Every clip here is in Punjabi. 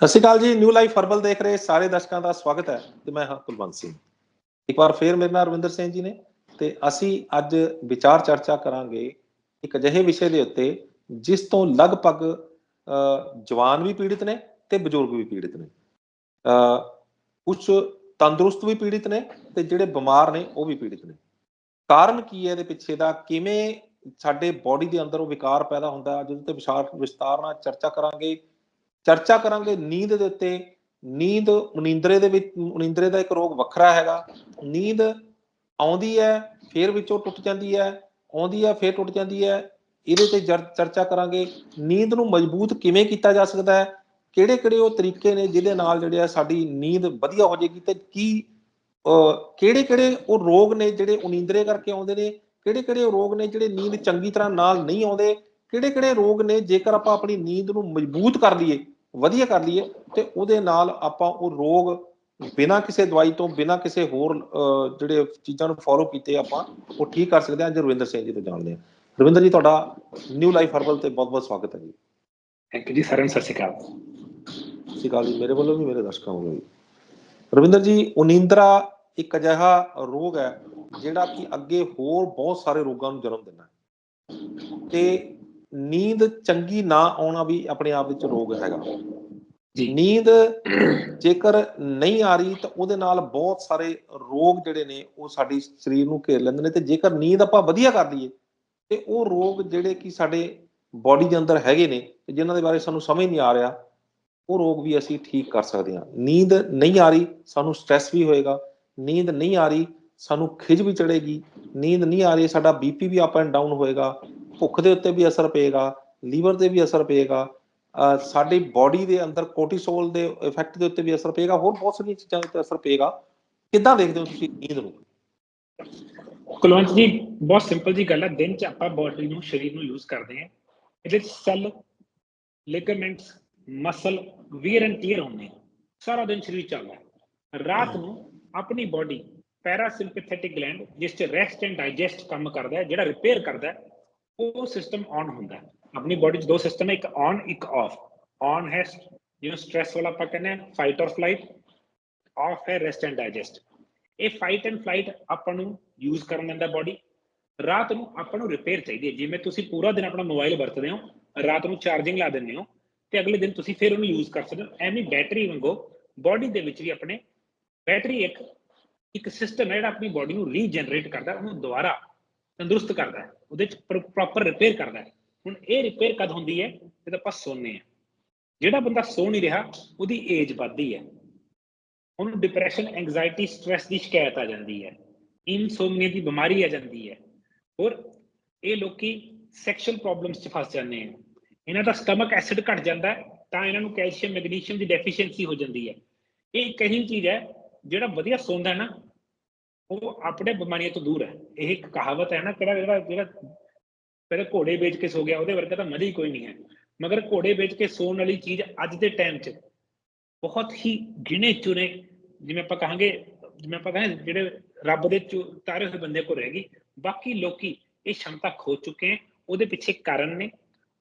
ਸਤਿ ਸ਼੍ਰੀ ਅਕਾਲ ਜੀ ਨਿਊ ਲਾਈਫ ਹਰਬਲ ਦੇਖ ਰਹੇ ਸਾਰੇ ਦਰਸ਼ਕਾਂ ਦਾ ਸਵਾਗਤ ਹੈ ਤੇ ਮੈਂ ਹਾਂ ਕੁਲਵੰਤ ਸਿੰਘ। ਇੱਕ ਵਾਰ ਫੇਰ ਮੇਰੇ ਨਾਲ ਰਵਿੰਦਰ ਸਿੰਘ ਜੀ ਨੇ ਤੇ ਅਸੀਂ ਅੱਜ ਵਿਚਾਰ ਚਰਚਾ ਕਰਾਂਗੇ ਇੱਕ ਅਜਿਹੇ ਵਿਸ਼ੇ ਦੇ ਉੱਤੇ ਜਿਸ ਤੋਂ ਲਗਭਗ ਜਵਾਨ ਵੀ ਪੀੜਿਤ ਨੇ ਤੇ ਬਜ਼ੁਰਗ ਵੀ ਪੀੜਿਤ ਨੇ। ਕੁਝ ਤੰਦਰੁਸਤ ਵੀ ਪੀੜਿਤ ਨੇ ਤੇ ਜਿਹੜੇ ਬਿਮਾਰ ਨੇ ਉਹ ਵੀ ਪੀੜਿਤ ਨੇ। ਕਾਰਨ ਕੀ ਹੈ ਇਹਦੇ ਪਿੱਛੇ ਦਾ? ਕਿਵੇਂ ਸਾਡੇ ਬਾਡੀ ਦੇ ਅੰਦਰ ਉਹ ਵਿਕਾਰ ਪੈਦਾ ਹੁੰਦਾ? ਹੈ ਜਿਹਦੇ ਤੇ ਵਿਸ਼ਾਲ ਵਿਸਤਾਰ ਨਾਲ ਚਰਚਾ ਕਰਾਂਗੇ। ਚਰਚਾ ਕਰਾਂਗੇ ਨੀਂਦ ਦੇ ਉੱਤੇ। ਨੀਂਦ ਉਨੀਂਦਰੇ ਦੇ ਵਿੱਚ ਉਨੀਂਦਰੇ ਦਾ ਇੱਕ ਰੋਗ ਵੱਖਰਾ ਹੈਗਾ। ਨੀਂਦ ਆਉਂਦੀ ਹੈ, ਫਿਰ ਵਿੱਚੋਂ ਟੁੱਟ ਜਾਂਦੀ ਹੈ, ਆਉਂਦੀ ਹੈ, ਫਿਰ ਟੁੱਟ ਜਾਂਦੀ ਹੈ। ਇਹਦੇ ਤੇ ਜਰ- ਚਰਚਾ ਕਰਾਂਗੇ। ਨੀਂਦ ਨੂੰ ਮਜ਼ਬੂਤ ਕਿਵੇਂ ਕੀਤਾ ਜਾ ਸਕਦਾ ਹੈ? ਕਿਹੜੇ ਕਿਹੜੇ ਉਹ ਤਰੀਕੇ ਨੇ ਜਿਹਦੇ ਨਾਲ ਜਿਹੜੇ ਆ ਸਾਡੀ ਨੀਂਦ ਵਧੀਆ ਹੋ ਜਾਏਗੀ ਤੇ ਕੀ ਕਿਹੜੇ ਕਿਹੜੇ ਉਹ ਰੋਗ ਨੇ ਜਿਹੜੇ ਉਨੀਂਦਰੇ ਕਰਕੇ ਆਉਂਦੇ ਨੇ? ਕਿਹੜੇ ਕਿਹੜੇ ਉਹ ਰੋਗ ਨੇ ਜਿਹੜੇ ਨੀਂਦ ਚੰਗੀ ਤਰ੍ਹਾਂ ਨਾਲ ਨਹੀਂ ਆਉਂਦੇ? ਕਿਹੜੇ ਕਿਹੜੇ ਰੋਗ ਨੇ ਜੇਕਰ ਆਪਾਂ ਆਪਣੀ ਨੀਂਦ ਨੂੰ ਮਜ਼ਬੂਤ ਕਰ ਲਈਏ ਵਧੀਆ ਕਰ ਲਈਏ ਤੇ ਉਹਦੇ ਨਾਲ ਆਪਾਂ ਉਹ ਰੋਗ ਬਿਨਾਂ ਕਿਸੇ ਦਵਾਈ ਤੋਂ ਬਿਨਾਂ ਕਿਸੇ ਹੋਰ ਜਿਹੜੇ ਚੀਜ਼ਾਂ ਨੂੰ ਫੋਲੋ ਕੀਤੇ ਆਪਾਂ ਉਹ ਠੀਕ ਕਰ ਸਕਦੇ ਹਾਂ। ਜੀ ਰਵਿੰਦਰ ਸਿੰਘ ਜੀ ਤੋਂ ਜਾਣਦੇ ਹਾਂ। ਰਵਿੰਦਰ ਜੀ ਤੁਹਾਡਾ ਨਿਊ ਲਾਈਫ ਹਰਬਲ ਤੇ ਬਹੁਤ ਬਹੁਤ ਸਵਾਗਤ ਹੈ ਜੀ। ਥੈਂਕ ਯੂ ਜੀ ਸਾਰਿਆਂ ਨੂੰ ਸਤਿ ਸ਼੍ਰੀ ਅਕਾਲ। ਸਤਿ ਸ਼੍ਰੀ ਅਕਾਲ ਜੀ ਮੇਰੇ ਵੱਲੋਂ ਵੀ ਮੇਰੇ ਦਰਸ਼ਕਾਂ ਵੱਲੋਂ ਵੀ। ਰਵਿੰਦਰ ਜੀ ਉਨੀਂਦਰਾ ਇੱਕ ਅਜਿਹਾ ਰੋਗ ਹੈ ਜਿਹੜਾ ਕਿ ਅੱਗੇ ਹੋਰ ਬਹੁਤ ਸਾਰੇ ਰੋਗਾਂ ਨੂੰ ਜਨਮ ਦਿੰਦਾ ਹੈ। ਤੇ ਨੀਂਦ ਚੰਗੀ ਨਾ ਆਉਣਾ ਵੀ ਆਪਣੇ ਆਪ ਵਿੱਚ ਰੋਗ ਹੈਗਾ। ਜੀ। ਨੀਂਦ ਜੇਕਰ ਨਹੀਂ ਆ ਰਹੀ ਤਾਂ ਉਹਦੇ ਨਾਲ ਬਹੁਤ ਸਾਰੇ ਰੋਗ ਜਿਹੜੇ ਨੇ ਉਹ ਸਾਡੀ ਸਰੀਰ ਨੂੰ ਘੇਰ ਲੈਂਦੇ ਨੇ ਤੇ ਜੇਕਰ ਨੀਂਦ ਆਪਾਂ ਵਧੀਆ ਕਰ ਲਈਏ ਤੇ ਉਹ ਰੋਗ ਜਿਹੜੇ ਕਿ ਸਾਡੇ ਬਾਡੀ ਦੇ ਅੰਦਰ ਹੈਗੇ ਨੇ ਤੇ ਜਿਨ੍ਹਾਂ ਦੇ ਬਾਰੇ ਸਾਨੂੰ ਸਮਝ ਨਹੀਂ ਆ ਰਿਹਾ ਉਹ ਰੋਗ ਵੀ ਅਸੀਂ ਠੀਕ ਕਰ ਸਕਦੇ ਹਾਂ। ਨੀਂਦ ਨਹੀਂ ਆ ਰਹੀ ਸਾਨੂੰ ਸਟ੍ਰੈਸ ਵੀ ਹੋਏਗਾ। ਨੀਂਦ ਨਹੀਂ ਆ ਰਹੀ ਸਾਨੂੰ ਖਿਜ ਵੀ ਚੜੇਗੀ ਨੀਂਦ ਨਹੀਂ ਆ ਰਹੀ ਸਾਡਾ ਬੀਪੀ ਵੀ ਅਪ ਐਂਡ ਡਾਊਨ ਹੋਏਗਾ। ਭੁੱਖ ਦੇ ਉੱਤੇ ਵੀ ਅਸਰ ਪਏਗਾ, ਲੀਵਰ ਤੇ ਵੀ ਅਸਰ ਪਏਗਾ ਸਾਡੀ ਬਾਡੀ ਦੇ ਅੰਦਰ ਕੋਰਟੀਸੋਲ ਦੇ ਇਫੈਕਟ ਦੇ ਉੱਤੇ ਵੀ ਅਸਰ ਪਏਗਾ, ਹੋਰ ਬਹੁਤ ਸਾਰੀਆਂ ਚੀਜ਼ਾਂ ਦੇ ਉੱਤੇ ਅਸਰ ਪਏਗਾ। ਕਿੱਦਾਂ ਦੇਖਦੇ ਹੋ ਤੁਸੀਂ ਨੀਂਦ ਨੂੰ? ਕੁਲਵੰਤ ਜੀ, ਬਹੁਤ ਸਿੰਪਲ ਜੀ ਗੱਲ ਹੈ ਦਿਨ ਚ ਆਪਾਂ ਬਾਡੀ ਨੂੰ, ਸਰੀਰ ਨੂੰ ਯੂਜ਼ ਕਰਦੇ ਹਾਂ। ਇਹਦੇ ਚ cell ligaments muscle wear and tear ਹੁੰਦੇ ਆ। ਸਾਰਾ ਦਿਨ ਸਰੀਰ ਚੱਲਦਾ ਹੈ। ਰਾਤ ਨੂੰ ਆਪਣੀ ਬਾਡੀ ਪੈਰਾਸਿੰਪੈਥੈਟਿਕ ਗਲੈਂਡ ਜਿਸ ਚ ਰੈਸਟ ਐਂਡ ਡਾਈਜੈਸਟ ਕੰਮ ਕਰਦਾ ਹੈ, ਜਿਹੜਾ ਰਿਪੇਅਰ ਕਰਦਾ ਹੈ ਉਹ ਸਿਸਟਮ ਔਨ ਹੁੰਦਾ ਆਪਣੀ ਬਾਡੀ 'ਚ ਦੋ ਸਿਸਟਮ ਹੈ, ਇੱਕ ਔਨ ਇੱਕ ਆਫ ਔਨ ਹੈ ਜਿਹਨੂੰ ਸਟ੍ਰੈਸ ਵਾਲਾ ਆਪਾਂ ਕਹਿੰਦੇ ਆ ਫਾਈਟ ਔਰ ਫਲਾਈਟ ਆਫ ਹੈ ਰੈਸਟ ਐਂਡ ਡਾਈਜੈਸਟ ਇਹ ਫਾਈਟ ਐਂਡ ਫਲਾਈਟ ਆਪਾਂ ਨੂੰ ਯੂਜ਼ ਕਰਨ ਦਿੰਦਾ ਬਾਡੀ ਰਾਤ ਨੂੰ ਆਪਾਂ ਨੂੰ ਰਿਪੇਅਰ ਚਾਹੀਦੀ ਹੈ। ਜਿਵੇਂ ਤੁਸੀਂ ਪੂਰਾ ਦਿਨ ਆਪਣਾ ਮੋਬਾਈਲ ਵਰਤਦੇ ਹੋ, ਰਾਤ ਨੂੰ ਚਾਰਜਿੰਗ ਲਾ ਦਿੰਦੇ ਹੋ, ਤੇ ਅਗਲੇ ਦਿਨ ਤੁਸੀਂ ਫਿਰ ਉਹਨੂੰ ਯੂਜ਼ ਕਰ ਸਕਦੇ ਹੋ। ਐਵੇਂ ਬੈਟਰੀ ਵਾਂਗੂ ਬਾਡੀ ਦੇ ਵਿੱਚ ਵੀ ਆਪਣੇ ਬੈਟਰੀ ਇੱਕ ਇੱਕ ਸਿਸਟਮ ਹੈ ਜਿਹੜਾ ਆਪਣੀ ਬਾਡੀ ਨੂੰ ਰੀਜਨਰੇਟ ਕਰਦਾ ਉਹਨੂੰ ਦੁਬਾਰਾ ਤੰਦਰੁਸਤ ਕਰਦਾ ਹੈ, ਉਹਦੇ ਚ ਪ੍ਰੋਪਰ ਰਿਪੇਅਰ ਕਰਦਾ ਹੈ। ਹੁਣ ਇਹ ਰਿਪੇਅਰ ਕਦ ਹੁੰਦੀ ਹੈ? ਜਦ ਆਪਾਂ ਸੌਂਦੇ ਹਾਂ। ਜਿਹੜਾ ਬੰਦਾ ਸੋ ਨਹੀਂ ਰਿਹਾ, ਉਹਦੀ ਏਜ ਵੱਧਦੀ ਹੈ। ਉਹਨੂੰ ਡਿਪਰੈਸ਼ਨ ਐਂਜ਼ਾਇਟੀ ਸਟ੍ਰੈਸ ਦੀ ਸ਼ਿਕਾਇਤ ਆ ਜਾਂਦੀ ਹੈ। ਇਨਸੋਮਨੀਆ ਦੀ ਬਿਮਾਰੀ ਆ ਜਾਂਦੀ ਹੈ। ਹੋਰ ਇਹ ਲੋਕੀ ਸੈਕਸ਼ੂਅਲ ਪ੍ਰੋਬਲਮਸ 'ਚ ਫਸ ਜਾਂਦੇ ਆ ਇਹਨਾਂ ਦਾ ਸਟਮਕ ਐਸਿਡ ਘਟ ਜਾਂਦਾ ਤਾਂ ਇਹਨਾਂ ਨੂੰ ਕੈਲਸ਼ੀਅਮ ਮੈਗਨੀਸ਼ੀਅਮ ਦੀ ਡੈਫੀਸ਼ੀਐਂਸੀ ਹੋ ਜਾਂਦੀ ਹੈ। ਇਹ ਇੱਕ ਇਹੀ ਚੀਜ਼ ਹੈ, ਜਿਹੜਾ ਵਧੀਆ ਸੌਂਦਾ ਨਾ ਉਹ ਆਪਣੇ ਬਿਮਾਰੀਆਂ ਤੋਂ ਦੂਰ ਹੈ। ਇਹ ਇੱਕ ਕਹਾਵਤ ਹੈ ਨਾ, ਕਿਹੜਾ ਜਿਹੜਾ ਜਿਹੜਾ ਪਹਿਲੇ ਘੋੜੇ ਵੇਚ ਕੇ ਸੋ ਗਿਆ, ਉਹਦੇ ਵਰਗਾ ਤਾਂ ਮਜ਼ਾ ਹੀ ਕੋਈ ਨਹੀਂ ਹੈ। ਮਗਰ ਘੋੜੇ ਵੇਚ ਕੇ ਸੌਣ ਵਾਲੀ ਚੀਜ਼ ਅੱਜ ਦੇ ਟਾਈਮ 'ਚ ਬਹੁਤ ਹੀ ਗਿਣੇ ਚੁਣੇ, ਜਿਵੇਂ ਆਪਾਂ ਕਹਾਂਗੇ, ਜਿਵੇਂ ਆਪਾਂ ਕਹਾਂਗੇ ਜਿਹੜੇ ਰੱਬ ਦੇ ਚੁ- ਤਾਰੇ ਹੋਏ ਬੰਦੇ ਕੋਲ ਰਹਿ ਗਈ, ਬਾਕੀ ਲੋਕੀ ਇਹ ਸ਼ਮਤਾ ਖੋ ਚੁੱਕੇ ਹੈ, ਉਹਦੇ ਪਿੱਛੇ ਕਾਰਨ ਨੇ,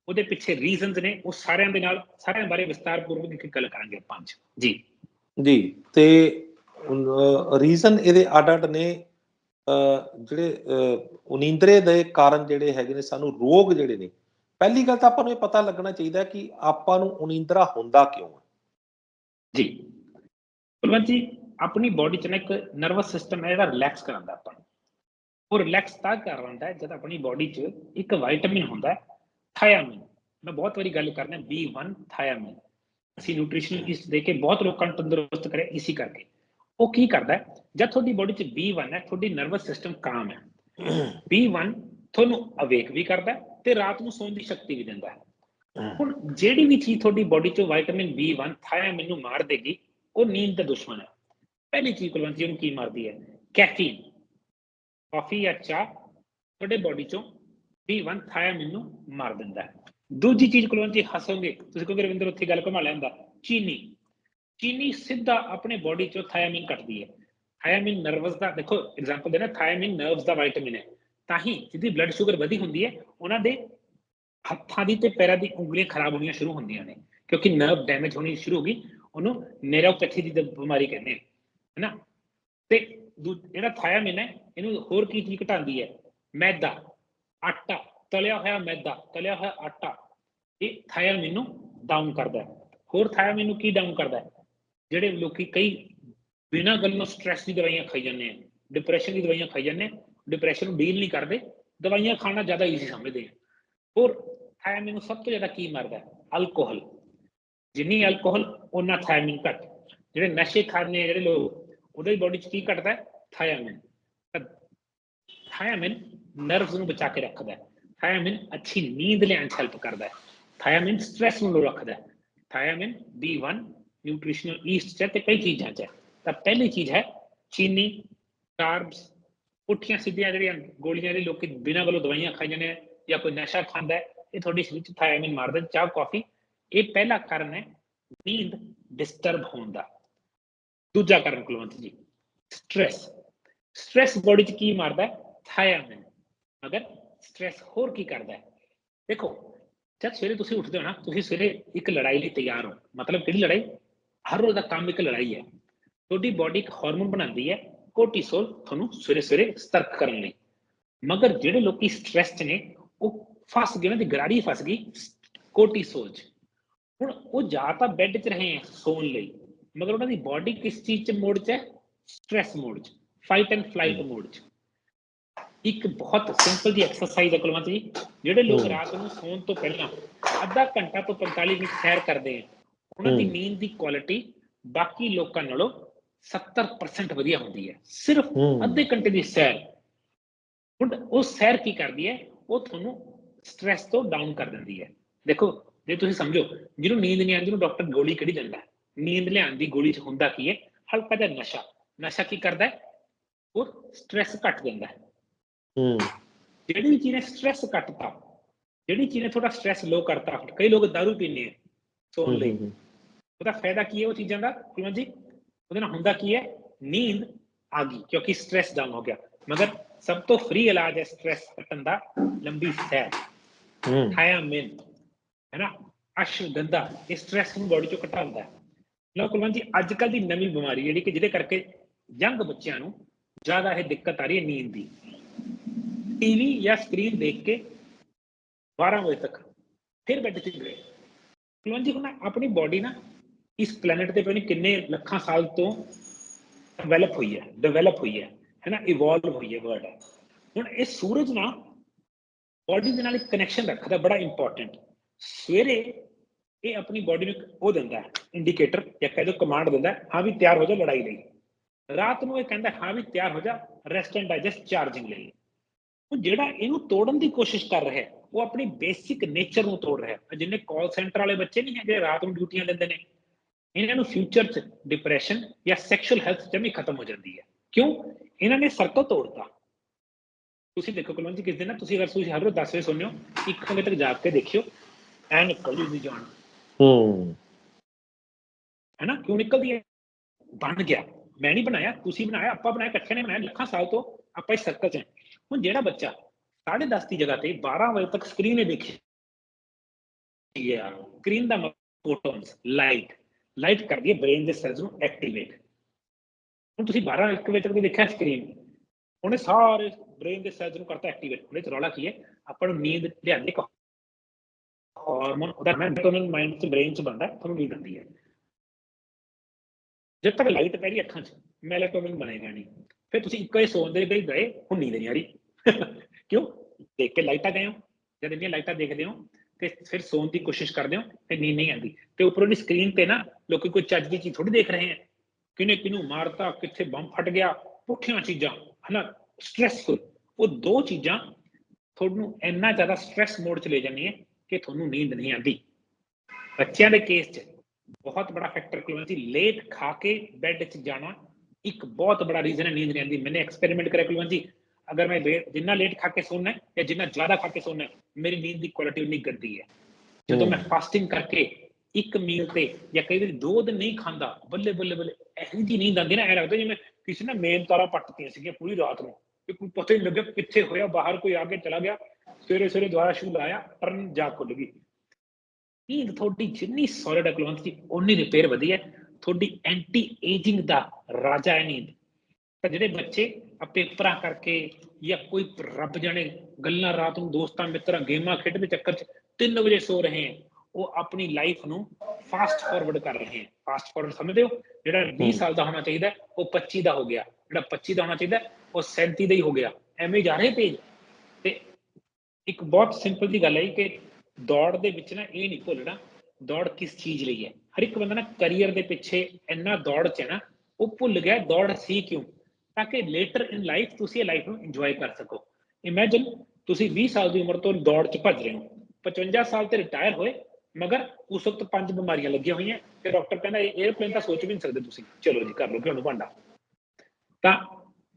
ਉਹਦੇ ਪਿੱਛੇ ਰੀਜ਼ਨਸ ਨੇ, ਉਹ ਸਾਰਿਆਂ ਦੇ ਨਾਲ, ਸਾਰਿਆਂ ਬਾਰੇ ਵਿਸਤਾਰਪੂਰਵਕ ਇੱਕ ਗੱਲ ਕਰਾਂਗੇ ਆਪਾਂ ਅੱਜ। ਜੀ। ਜੀ, ਤੇ ਰੀਜ਼ਨ ਇਹਦੇ ਅੱਡ ਅੱਡ ਨੇ। ਅਹ, ਜਿਹੜੇ ਅਹ, ਉਨੀਂਦਰੇ ਦੇ ਕਾਰਨ ਜਿਹੜੇ ਹੈਗੇ ਨੇ ਸਾਨੂੰ ਰੋਗ ਜਿਹੜੇ ਨੇ। ਪਹਿਲੀ ਗੱਲ ਤਾਂ ਆਪਾਂ ਨੂੰ ਇਹ ਪਤਾ ਲੱਗਣਾ ਚਾਹੀਦਾ ਕਿ ਆਪਾਂ ਨੂੰ ਉਨੀਂਦਰਾ ਹੁੰਦਾ ਕਿਉਂ ਹੈ ਜੀ। ਕੁਲਵੰਤ ਜੀ ਆਪਣੀ ਬਾਡੀ ਚ ਨਾ ਇੱਕ ਨਰਵਸ ਸਿਸਟਮ ਹੈ ਜਿਹੜਾ ਰਿਲੈਕਸ ਕਰਾਂਦਾ ਆਪਾਂ ਨੂੰ। ਉਹ ਰਿਲੈਕਸ ਤਾਂ ਕਰ ਜਦ ਆਪਣੀ ਬਾਡੀ ਚ ਇੱਕ ਵਿਟਾਮਿਨ ਹੁੰਦਾ ਹੈ ਥਾਇਆਮਿਨ ਮੈਂ ਬਹੁਤ ਵਾਰੀ ਗੱਲ ਕਰਦਾ B1 ਥਾਇਆਮਿਨ ਅਸੀਂ ਨਿਊਟ੍ਰੀਸ਼ਨਲਿਸਟ ਦੇ ਕੇ ਬਹੁਤ ਲੋਕਾਂ ਨੂੰ ਤੰਦਰੁਸਤ ਕਰਿਆ ਇਸੇ ਕਰਕੇ। ਉਹ ਕੀ ਕਰਦਾ ਹੈ? ਜਦ ਤੁਹਾਡੀ ਬਾਡੀ ਚ B1 ਹੈ ਤੁਹਾਡੀ ਨਰਵਸ ਸਿਸਟਮ ਕਾਮ ਹੈ। B1 ਤੁਹਾਨੂੰ ਅਵੇਕ ਵੀ ਕਰਦਾ ਤੇ ਰਾਤ ਨੂੰ ਸੌਣ ਦੀ ਸ਼ਕਤੀ ਵੀ ਦਿੰਦਾ ਹੈ। ਹੁਣ ਜਿਹੜੀ ਵੀ ਚੀਜ਼ ਤੁਹਾਡੀ ਬਾਡੀ ਚੋਂ ਵਿਟਾਮਿਨ B1 ਥਾਇਆਮਿਨ ਨੂੰ ਮਾਰ ਦੇਗੀ ਉਹ ਨੀਂਦ ਦਾ ਦੁਸ਼ਮਣ ਹੈ। ਪਹਿਲੀ ਚੀਜ਼ ਕੁਲਵੰਤ ਜੀ ਨੂੰ ਕੀ ਮਾਰਦੀ ਹੈ? ਕੈਫੀਨ ਕਾਫੀ ਜਾਂ ਚਾਹ ਤੁਹਾਡੇ ਬਾਡੀ ਚੋਂ B1 ਥਾਇਆਮਿਨ ਨੂੰ ਮਾਰ ਦਿੰਦਾ ਹੈ। ਦੂਜੀ ਚੀਜ਼ ਕੁਲਵੰਤ ਜੀ ਹੱਸੋਗੇ ਤੁਸੀਂ ਕਹੋਗੇ ਰਵਿੰਦਰ ਉੱਥੇ ਗੱਲ ਘੁਮਾ ਲਿਆਂਦਾ ਚੀਨੀ। ਚੀਨੀ ਸਿੱਧਾ ਆਪਣੇ ਬਾਡੀ ਚੋਂ ਥਾਇਆਮਿਨ ਕੱਟਦੀ ਹੈ। ਥਾਇਆਮਿਨ ਨਰਵਸ ਦਾ, ਦੇਖੋ ਐਗਜ਼ਾਮਪਲ ਦੇਣਾ ਥਾਇਆਮਿਨ ਨਰਵਸ ਦਾ ਵਿਟਾਮਿਨ ਹੈ। ਤਾਂ ਹੀ ਜਿਹਦੀ ਬਲੱਡ ਸ਼ੂਗਰ ਵਧੀ ਹੁੰਦੀ ਹੈ, ਉਹਨਾਂ ਦੇ ਹੱਥਾਂ ਦੀ ਤੇ ਪੈਰਾਂ ਦੀ ਉਂਗਲੀਆਂ ਖਰਾਬ ਹੋਣੀਆਂ ਸ਼ੁਰੂ ਹੁੰਦੀਆਂ ਨੇ। ਕਿਉਂਕਿ ਨਰਵ ਡੈਮੇਜ ਹੋਣੀ ਸ਼ੁਰੂ ਹੋ ਗਈ, ਉਹਨੂੰ ਨੇਰੋਪੈਥੀ ਦੀ ਬਿਮਾਰੀ ਕਹਿੰਦੇ ਹੈ ਹੈਨਾ? ਤੇ ਦੂ- ਜਿਹੜਾ ਥਾਇਆਮਿਨ ਹੈ, ਇਹਨੂੰ ਹੋਰ ਕੀ ਚੀਜ਼ ਘਟਾਉਂਦੀ ਹੈ? ਮੈਦਾ। ਆਟਾ। ਤਲਿਆ ਹੋਇਆ ਮੈਦਾ, ਤਲਿਆ ਹੋਇਆ ਆਟਾ। ਇਹ ਥਾਇਆਮਿਨ ਨੂੰ ਡਾਊਨ ਕਰਦਾ ਹੈ। ਹੋਰ ਥਾਇਆਮਿਨ ਨੂੰ ਕੀ ਡਾਊਨ ਕਰਦਾ ਹੈ? ਜਿਹੜੇ ਲੋਕੀ ਕਈ ਬਿਨਾਂ ਗੱਲੋਂ ਨੂੰ ਦੀ ਦਵਾਈਆਂ ਖਾਈ ਜਾਂਦੇ ਆ ਡਿਪਰੈਸ਼ਨ ਦੀ ਦਵਾਈਆਂ ਖਾਈ ਜਾਂਦੇ ਆ ਡਿਪਰੈਸ਼ਨ ਨੂੰ ਡੀਲ ਨਹੀਂ ਕਰਦੇ, ਦਵਾਈਆਂ ਖਾਣਾ ਜ਼ਿਆਦਾ ਈਜ਼ੀ ਸਮਝਦੇ ਆ। ਹੋਰ ਥਾਇਆਮਿਨ ਨੂੰ ਸਭ ਤੋਂ ਜ਼ਿਆਦਾ ਕੀ ਮਾਰਦਾ ਅਲਕੋਹਲ ਜਿੰਨੀ ਅਲਕੋਹਲ ਉਹਨਾਂ ਥਾਇਆਮਿਨ ਘੱਟ। ਜਿਹੜੇ ਨਸ਼ੇ ਖਾਣੇ ਆ, ਜਿਹੜੇ ਲੋਕ, ਉਹਦੇ ਬੋਡੀ 'ਚ ਕੀ ਘਟਦਾ ਹੈ? ਥਾਇਆਮਿਨ ਨਰਵਸ ਨੂੰ ਬਚਾ ਕੇ ਰੱਖਦਾ ਹੈ। ਥਾਇਆਮਿਨ ਅੱਛੀ ਨੀਂਦ ਲੈਣ 'ਚ ਹੈਲਪ ਕਰਦਾ ਹੈ। ਥਾਇਆਮਿਨ ਸਟ੍ਰੈਸ ਨੂੰ ਰੱਖਦਾ ਹੈ। ਥਾਇਆਮਿਨ B1 ਨਿਊਟ੍ਰੀਸ਼ਨਲ ਈਸਟ 'ਚ ਹੈ ਤੇ ਕਈ ਚੀਜ਼ਾਂ 'ਚ ਹੈ ਤਾਂ ਪਹਿਲੀ ਚੀਜ਼ ਹੈ ਚੀਨੀ ਕਾਰਬਸ ਪੁੱਠੀਆਂ ਸਿੱਧੀਆਂ ਜਿਹੜੀਆਂ ਗੋਲੀਆਂ ਦੇ ਲੋਕੀ ਬਿਨਾਂ ਵੱਲੋਂ ਦਵਾਈਆਂ ਖਾਈ ਜਾਂਦੇ ਆ ਜਾਂ ਕੋਈ ਨਸ਼ਾ ਖਾਂਦਾ ਹੈ ਇਹ ਤੁਹਾਡੀ ਸਰੀਰ 'ਚ ਥਾਇਆਮਿਨ ਮਾਰਦਾ ਹੈ। ਚਾਹ ਕਾਫੀ ਇਹ ਪਹਿਲਾ ਕਾਰਨ ਹੈ ਨੀਂਦ ਡਿਸਟਰਬ ਹੋਣ ਦਾ ਦੂਜਾ ਕਾਰਨ ਕੁਲਵੰਤ ਜੀ ਸਟ੍ਰੈਸ ਸਟ੍ਰੈਸ ਬੋਡੀ 'ਚ ਕੀ ਮਾਰਦਾ ਹੈ ਥਾਇਆਮਿਨ ਅਗਰ ਸਟ੍ਰੈਸ ਹੋਰ ਕੀ ਕਰਦਾ ਹੈ ਦੇਖੋ ਜਦ ਸਵੇਰੇ ਤੁਸੀਂ ਉੱਠਦੇ ਹੋ ਨਾ ਤੁਸੀਂ ਸਵੇਰੇ ਇੱਕ ਲੜਾਈ ਲਈ ਤਿਆਰ ਹੋ ਮਤਲਬ ਕਿਹੜੀ ਲੜਾਈ ਹਰ ਰੋਜ਼ ਦਾ ਕੰਮ ਇੱਕ ਲੜਾਈ ਹੈ। ਤੁਹਾਡੀ ਬਾਡੀ ਇੱਕ ਹਾਰਮੋਨ ਬਣਾਉਂਦੀ ਹੈ ਕੋਰਟੀਸੋਲ ਤੁਹਾਨੂੰ ਸਵੇਰੇ ਸਵੇਰੇ ਸਤਰਕ ਕਰਨ ਲਈ। ਮਗਰ ਜਿਹੜੇ ਲੋਕੀ ਸਟ੍ਰੈਸ 'ਚ ਨੇ ਉਹ ਫਸ ਗਏ ਉਹਨਾਂ ਦੀ ਗਰਾਰੀ ਫਸ ਗਈ ਕੋਰਟੀਸੋਲ 'ਚ। ਹੁਣ ਉਹ ਜਾਂ ਤਾਂ ਬੈੱਡ 'ਚ ਰਹੇ ਹੈ ਸੌਣ ਲਈ ਮਗਰ ਉਹਨਾਂ ਦੀ ਬਾਡੀ ਕਿਸ ਚੀਜ਼ 'ਚ ਮੋਡ 'ਚ ਹੈ? ਸਟ੍ਰੈਸ ਮੋਡ 'ਚ ਫਾਈਟ ਐਂਡ ਫਲਾਈਟ ਮੋਡ 'ਚ। ਇੱਕ ਬਹੁਤ ਸਿੰਪਲ ਜੀ ਐਕਸਰਸਾਈਜ਼ ਹੈ ਕੁਲਵੰਤ ਜੀ ਜਿਹੜੇ ਲੋਕ। ਰਾਤ ਨੂੰ ਸੌਣ ਤੋਂ ਪਹਿਲਾਂ ਅੱਧਾ ਘੰਟਾ ਤੋਂ 45 ਮਿੰਟ ਸੈਰ ਕਰਦੇ ਆ ਉਹਨਾਂ ਦੀ। ਨੀਂਦ ਦੀ ਕੁਆਲਿਟੀ ਬਾਕੀ ਲੋਕਾਂ ਨਾਲੋਂ 70% ਵਧੀਆ ਹੁੰਦੀ ਹੈ। ਸਿਰਫ। ਅੱਧੇ ਘੰਟੇ ਦੀ ਸੈਰ। ਹੁਣ ਉਹ ਸੈਰ ਕੀ ਕਰਦੀ ਹੈ? ਉਹ ਤੁਹਾਨੂੰ ਸਟ੍ਰੈਸ ਤੋਂ ਡਾਊਨ ਕਰ ਦਿੰਦੀ ਹੈ। ਦੇਖੋ ਜੇ ਤੁਸੀਂ ਸਮਝੋ ਜਿਹਨੂੰ ਨੀਂਦ ਨਹੀਂ ਆਉਂਦੀ ਉਹਨੂੰ ਡਾਕਟਰ ਗੋਲੀ ਕਿਹੜੀ ਦਿੰਦਾ? ਨੀਂਦ ਲਿਆਉਣ ਦੀ ਗੋਲੀ 'ਚ ਹੁੰਦਾ ਕੀ ਹੈ? ਹਲਕਾ ਜਿਹਾ ਨਸ਼ਾ। ਨਸ਼ਾ ਕੀ ਕਰਦਾ ਹੈ? ਉਹ ਸਟ੍ਰੈਸ ਘੱਟ ਦਿੰਦਾ ਹੈ। ਹੂੰ। ਜਿਹੜੀ ਚੀਜ਼ ਨੇ ਸਟ੍ਰੈਸ ਘਟਤਾ ਜਿਹੜੀ ਚੀਜ਼ ਨੇ ਥੋੜਾ ਸਟ੍ਰੈਸ ਲੋ ਕਰਤਾ ਕਈ ਲੋਕ ਦਾਰੂ ਪੀਂਦੇ ਆ ਸੌਣ ਲਈ। ਉਹਦਾ ਫਾਇਦਾ ਕੀ ਹੈ ਉਹ ਚੀਜ਼ਾਂ ਦਾ? ਕੁਲਵੰਤ ਜੀ ਉਹਦੇ ਨਾਲ ਹੁੰਦਾ ਕੀ ਹੈ? ਨੀਂਦ ਆ ਗਈ ਕਿਉਂਕਿ ਸਟ੍ਰੈਸ ਡਾਊਨ ਹੋ ਗਿਆ। ਮਗਰ ਸਭ ਤੋਂ ਫ੍ਰੀ ਇਲਾਜ ਹੈ ਸਟ੍ਰੈਸ ਘਟਣ ਦਾ ਲੰਬੀ ਸੈਰ। ਹੂੰ। ਥਾਇਆਮਿਨ ਹੈ ਨਾ ਅਸ਼ਵਗੰਧਾ ਇਹ ਸਟ੍ਰੈਸ ਨੂੰ ਬਾਡੀ ਚੋਂ ਘਟਾਉਂਦਾ ਹੈ। ਲਓ ਕੁਲਵੰਤ ਜੀ ਅੱਜ ਕੱਲ ਦੀ ਨਵੀਂ ਬਿਮਾਰੀ ਜਿਹੜੀ ਕਿ ਜਿਹਦੇ ਕਰਕੇ ਯੰਗ ਬੱਚਿਆਂ ਨੂੰ ਜ਼ਿਆਦਾ ਇਹ ਦਿੱਕਤ ਆ ਰਹੀ ਹੈ ਨੀਂਦ ਦੀ। ਟੀਵੀ ਜਾਂ ਸਕਰੀਨ ਦੇਖ ਕੇ 12 ਵਜੇ ਤੱਕ ਫਿਰ ਬੈੱਡ 'ਚ ਗਏ। ਕੁਲਵੰਤ ਜੀ ਹੁਣ ਆਪਣੀ ਬਾਡੀ ਨਾ ਇਸ ਪਲੈਨਟ ਤੇ ਪਤਾ ਨਹੀਂ ਕਿੰਨੇ ਲੱਖਾਂ ਸਾਲ ਤੋਂ ਡਿਵੈਲਪ ਹੋਈ ਹੈ ਡਿਵੈਲਪ ਹੋਈ ਹੈ ਹੈ ਨਾ ਇਵੋਲਵ ਹੋਈ ਹੈ ਵਰਡ ਹੈ ਹੁਣ ਇਹ ਸੂਰਜ ਨਾ ਬਾਡੀ ਦੇ ਨਾਲ ਇੱਕ ਕਨੈਕਸ਼ਨ ਰੱਖਦਾ ਬੜਾ ਇੰਪੋਰਟੈਂਟ ਸਵੇਰੇ ਇਹ ਆਪਣੀ ਬਾਡੀ ਨੂੰ ਇੱਕ ਉਹ ਦਿੰਦਾ ਹੈ ਇੰਡੀਕੇਟਰ ਜਾਂ ਕਹਿ ਦਿਓ ਕਮਾਂਡ ਦਿੰਦਾ ਹੈ, ਹਾਂ ਵੀ ਤਿਆਰ ਹੋ ਜਾ ਲੜਾਈ ਲਈ ਰਾਤ ਨੂੰ ਇਹ ਕਹਿੰਦਾ ਹਾਂ ਵੀ ਤਿਆਰ ਹੋ ਜਾ ਰੈਸਟ ਐਂਡ ਡਾਈਜੈਸਟ ਚਾਰਜਿੰਗ ਲਈ ਉਹ ਜਿਹੜਾ ਇਹਨੂੰ ਤੋੜਨ ਦੀ ਕੋਸ਼ਿਸ਼ ਕਰ ਰਿਹਾ ਹੈ ਉਹ ਆਪਣੀ ਬੇਸਿਕ ਨੇਚਰ ਨੂੰ ਤੋੜ ਰਿਹਾ ਹੈ ਜਿੰਨੇ ਕਾਲ ਸੈਂਟਰ ਵਾਲੇ ਬੱਚੇ ਨਹੀਂ ਹੈ ਜਿਹੜੇ ਰਾਤ ਨੂੰ ਡਿਊਟੀਆਂ ਲੈਂਦੇ ਨੇ ਇਹਨਾਂ ਨੂੰ ਫਿਊਚਰ 'ਚ ਡਿਪਰੈਸ਼ਨ ਜਾਂ ਸੈਕਸ਼ੂਅਲ ਹੈਲਥ ਜਮੀ ਖਤਮ ਹੋ ਜਾਂਦੀ ਹੈ। ਕਿਉਂ? ਇਹਨਾਂ ਨੇ ਸਰਕਲ ਤੋੜਤਾ। ਤੁਸੀਂ ਦੇਖੋ ਕੁਲਵੰਤ ਜੀ ਕਿਸ ਦਿਨ ਤੁਸੀਂ ਅਗਰ ਤੁਸੀਂ ਹਰ ਰੋਜ਼ 10 ਵਜੇ ਹੋ ਇੱਕ ਵਜੇ ਤੱਕ ਜਾਗ ਕੇ ਦੇਖਿਓ ਐ ਨਿਕਲ ਜੂਗੀ ਜਾਨ। ਹੂੰ। ਹੈ ਨਾ ਕਿਉਂ ਨਿਕਲਦੀ ਹੈ? ਬਣ ਗਿਆ। ਮੈਂ ਨਹੀਂ ਬਣਾਇਆ ਤੁਸੀਂ ਬਣਾਇਆ ਆਪਾਂ ਬਣਾਇਆ ਇਕੱਠੇ ਨੇ ਬਣਾਇਆ ਲੱਖਾਂ ਸਾਲ ਤੋਂ ਆਪਾਂ ਇਸ ਸਰਕਲ 'ਚ ਹਾਂ। ਹੁਣ ਜਿਹੜਾ ਬੱਚਾ 10:30 ਦੀ ਜਗ੍ਹਾ ਤੇ 12 ਵਜੇ ਤੱਕ ਸਕਰੀਨ ਹੀ ਦੇਖੀ। ਯਾਰ ਸਕਰੀਨ ਦਾ ਫੋਟੋਨਸ ਲਾਈਟ ਲਾਈਟ ਕਰਦੀ ਹੈ ਬ੍ਰੇਨ ਦੇ ਸੈਲਸ ਨੂੰ ਐਕਟੀਵੇਟ ਹੁਣ ਤੁਸੀਂ 12 1 ਵਜੇ ਤੱਕ ਦੀ ਦੇਖਿਆ ਸਕਰੀਨ ਉਹਨੇ ਸਾਰੇ ਬ੍ਰੇਨ ਦੇ ਸੈਲਸ ਨੂੰ ਕਰਤਾ ਐਕਟੀਵੇਟ ਉਹਦੇ ਚ ਰੌਲਾ ਕੀ ਹੈ? ਆਪਾਂ ਨੂੰ ਨੀਂਦ ਲਿਆਂਦੇ ਕੋ ਹਾਰਮੋਨ ਉਹਦਾ ਮੈਲਟੋਨਿਨ ਮਾਈਂਡ ਚ ਬ੍ਰੇਨ ਚ ਬਣਦਾ ਤੁਹਾਨੂੰ ਨੀਂਦ ਆਉਂਦੀ ਹੈ। ਜਦ ਤੱਕ ਲਾਈਟ ਪੈ ਰਹੀ ਅੱਖਾਂ 'ਚ ਮੈਲਟੋਨਿਨ ਬਣੇਗਾ ਨਹੀਂ। ਫਿਰ ਤੁਸੀਂ ਇੱਕੋ ਹੀ ਸੌਂਦੇ ਗਏ ਗਏ, ਹੁਣ ਨੀਂਦ ਨਹੀਂ ਆ ਰਹੀ। ਕਿਉਂ? ਦੇਖ ਕੇ ਲਾਈਟਾਂ ਗਏ ਹੋ। ਜਦ ਇੰਨੀਆਂ ਲਾਈਟਾਂ ਦੇਖਦੇ ਹੋ ਤੇ ਫਿਰ ਸੌਣ ਦੀ ਕੋਸ਼ਿਸ਼ ਕਰਦੇ ਹੋ, ਤੇ ਨੀਂਦ ਨਹੀਂ ਆਉਂਦੀ। ਤੇ ਉੱਪਰੋਂ ਦੀ ਸਕਰੀਨ ਤੇ ਨਾ ਲੋਕੀ ਕੋਈ ਚੱਜ ਦੀ ਚੀਜ਼ ਥੋੜੀ ਦੇਖ ਰਹੇ ਹੈ ਕਿਨੇ ਕਿਨੂੰ ਮਾਰਤਾ, ਕਿੱਥੇ ਬੰਬ ਫਟ ਗਿਆ, ਪੁੱਠੀਆਂ ਚੀਜ਼ਾਂ, ਹਨਾ ਸਟ੍ਰੈਸਫੁਲ ਉਹ ਦੋ ਚੀਜ਼ਾਂ ਤੁਹਾਨੂੰ ਇੰਨਾ ਜ਼ਿਆਦਾ ਸਟ੍ਰੈਸ ਮੋਡ 'ਚ ਲੈ ਜਾਂਦੀ ਹੈ ਕਿ ਤੁਹਾਨੂੰ ਨੀਂਦ ਨਹੀਂ ਆਉਂਦੀ। ਬੱਚਿਆਂ ਦੇ ਕੇਸ 'ਚ ਬਹੁਤ ਬੜਾ ਫੈਕਟਰ ਕੁਲਵੰਤੀ ਲੇਟ ਖਾ ਕੇ ਬੈੱਡ 'ਚ ਜਾਣਾ ਇੱਕ ਬਹੁਤ ਬੜਾ ਰੀਜ਼ਨ ਹੈ ਨੀਂਦ ਨਹੀਂ ਆਉਂਦੀ। ਮੈਨੇ ਐਕਸਪੈਰੀਮੈਂਟ ਕਰਿਆ ਕੁਲਵੰਤੀ ਅਗਰ ਮੈਂ ਲੇ- ਜਿੰਨਾ ਲੇਟ ਖਾ ਕੇ ਸੌਣਾ ਹੈ ਜਾਂ ਜਿੰਨਾ ਜ਼ਿਆਦਾ ਖਾ ਕੇ ਸੌਣਾ ਹੈ ਮੇਰੀ ਨੀਂਦ ਦੀ ਕੁਆਲਿਟੀ ਉਨੀ ਗੰਦੀ ਹੈ ਜਦੋਂ ਹਮ। ਮੈਂ ਫਾਸਟਿੰਗ ਕਰਕੇ ਇੱਕ ਮੀਲ ਤੇ ਜਾਂ ਕਈ ਵਾਰੀ ਦੋ ਦਿਨ ਨਹੀਂ ਖਾਂਦਾ ਬੱਲੇ ਬੱਲੇ ਬੱਲੇ ਇਹੋ ਜਿਹੀ ਨੀਂਦ ਆਉਂਦੀ ਨਾ ਐ ਲੱਗਦਾ ਜਿਵੇਂ ਕਿਸੇ ਨੇ ਮੇਨ ਤਾਰਾ ਪੱਟਤੀਆਂ ਸੀਗੀਆਂ ਪੂਰੀ ਰਾਤ ਨੂੰ ਕਿ ਕੋਈ ਪਤਾ ਹੀ ਨਹੀਂ ਲੱਗਿਆ ਕਿੱਥੇ ਹੋਇਆ ਬਾਹਰ ਕੋਈ ਆ ਕੇ ਚਲਾ ਗਿਆ ਸਵੇਰੇ ਸਵੇਰੇ ਦੁਬਾਰਾ ਸ਼ੂ ਲਾਇਆ ਟਰਨ ਜਾ ਖੁੱਲ ਗਈ ਨੀਂਦ ਤੁਹਾਡੀ ਜਿੰਨੀ ਸੋਲਿਡ ਹੈ ਕੁਲਵੰਤ ਜੀ ਉਨੀ ਰਿਪੇਅਰ ਵਧੀਆ ਹੈ। ਤੁਹਾਡੀ ਐਂਟੀ ਏਜਿੰਗ ਦਾ ਰਾਜਾ ਹੈ ਨੀਂਦ ਤਾਂ ਜਿਹੜੇ ਬੱਚੇ ਆ ਪੇਪਰਾਂ ਕਰਕੇ ਜਾਂ ਕੋਈ ਰੱਬ ਜਾਣੇ ਗੱਲਾਂ ਰਾਤ ਨੂੰ ਦੋਸਤਾਂ ਮਿੱਤਰਾਂ ਗੇਮਾਂ ਖੇਡਣ ਦੇ ਚੱਕਰ 'ਚ 3 ਵਜੇ ਸੋ ਰਹੇ ਹੈ। ਉਹ ਆਪਣੀ ਲਾਈਫ ਨੂੰ ਫਾਸਟ ਫਾਰਵਰਡ ਕਰ ਰਹੇ ਹੈ। ਫਾਸਟ ਫਾਰਵਰਡ ਸਮਝਦੇ ਹੋ? ਜਿਹੜਾ 20 ਸਾਲ ਦਾ ਹੋਣਾ ਚਾਹੀਦਾ ਉਹ 25 ਦਾ ਹੋ ਗਿਆ। ਜਿਹੜਾ 25 ਦਾ ਹੋਣਾ ਚਾਹੀਦਾ ਉਹ 37 ਦਾ ਹੀ ਹੋ ਗਿਆ। ਐਵੇਂ ਜਾ ਰਹੇ ਪੇਜ। ਤੇ ਇੱਕ ਬਹੁਤ ਸਿੰਪਲ ਜੀ ਗੱਲ ਹੈ ਕਿ ਦੌੜ ਦੇ ਵਿੱਚ ਨਾ ਇਹ ਨਹੀਂ ਭੁੱਲਣਾ ਦੌੜ ਕਿਸ ਚੀਜ਼ ਲਈ ਹੈ। ਹਰ ਇੱਕ ਬੰਦਾ ਨਾ ਕੈਰੀਅਰ ਦੇ ਪਿੱਛੇ ਇੰਨਾ ਦੌੜ ਚ ਹੈ ਨਾ ਉਹ ਭੁੱਲ ਗਿਆ ਦੌੜ ਸੀ ਕਿਉਂ? ਤਾਂ ਕਿ ਲੇਟਰ ਇਨ ਲਾਈਫ ਤੁਸੀਂ ਇਹ ਲਾਈਫ ਨੂੰ ਇੰਜੋਏ ਕਰ ਸਕੋ। ਇਮੇਜਿਨ ਤੁਸੀਂ 20 ਸਾਲ ਦੀ ਉਮਰ ਤੋਂ ਦੌੜ ਚ ਭੱਜ ਰਹੇ ਹੋ। 55 ਸਾਲ ਤੇ ਰਿਟਾਇਰ ਹੋਏ, ਮਗਰ ਉਸ ਵਕਤ ਪੰਜ ਬਿਮਾਰੀਆਂ ਲੱਗੀਆਂ ਹੋਈਆਂ, ਤੇ ਡਾਕਟਰ ਕਹਿੰਦਾ 에ਅਰਪਲੇਨ ਤਾਂ ਸੋਚ ਵੀ ਨਹੀਂ ਸਕਦੇ ਤੁਸੀਂ। ਚਲੋ ਜੀ, ਕਰ ਲਓ ਕਿ ਭਾਂਡਾ। ਤਾਂ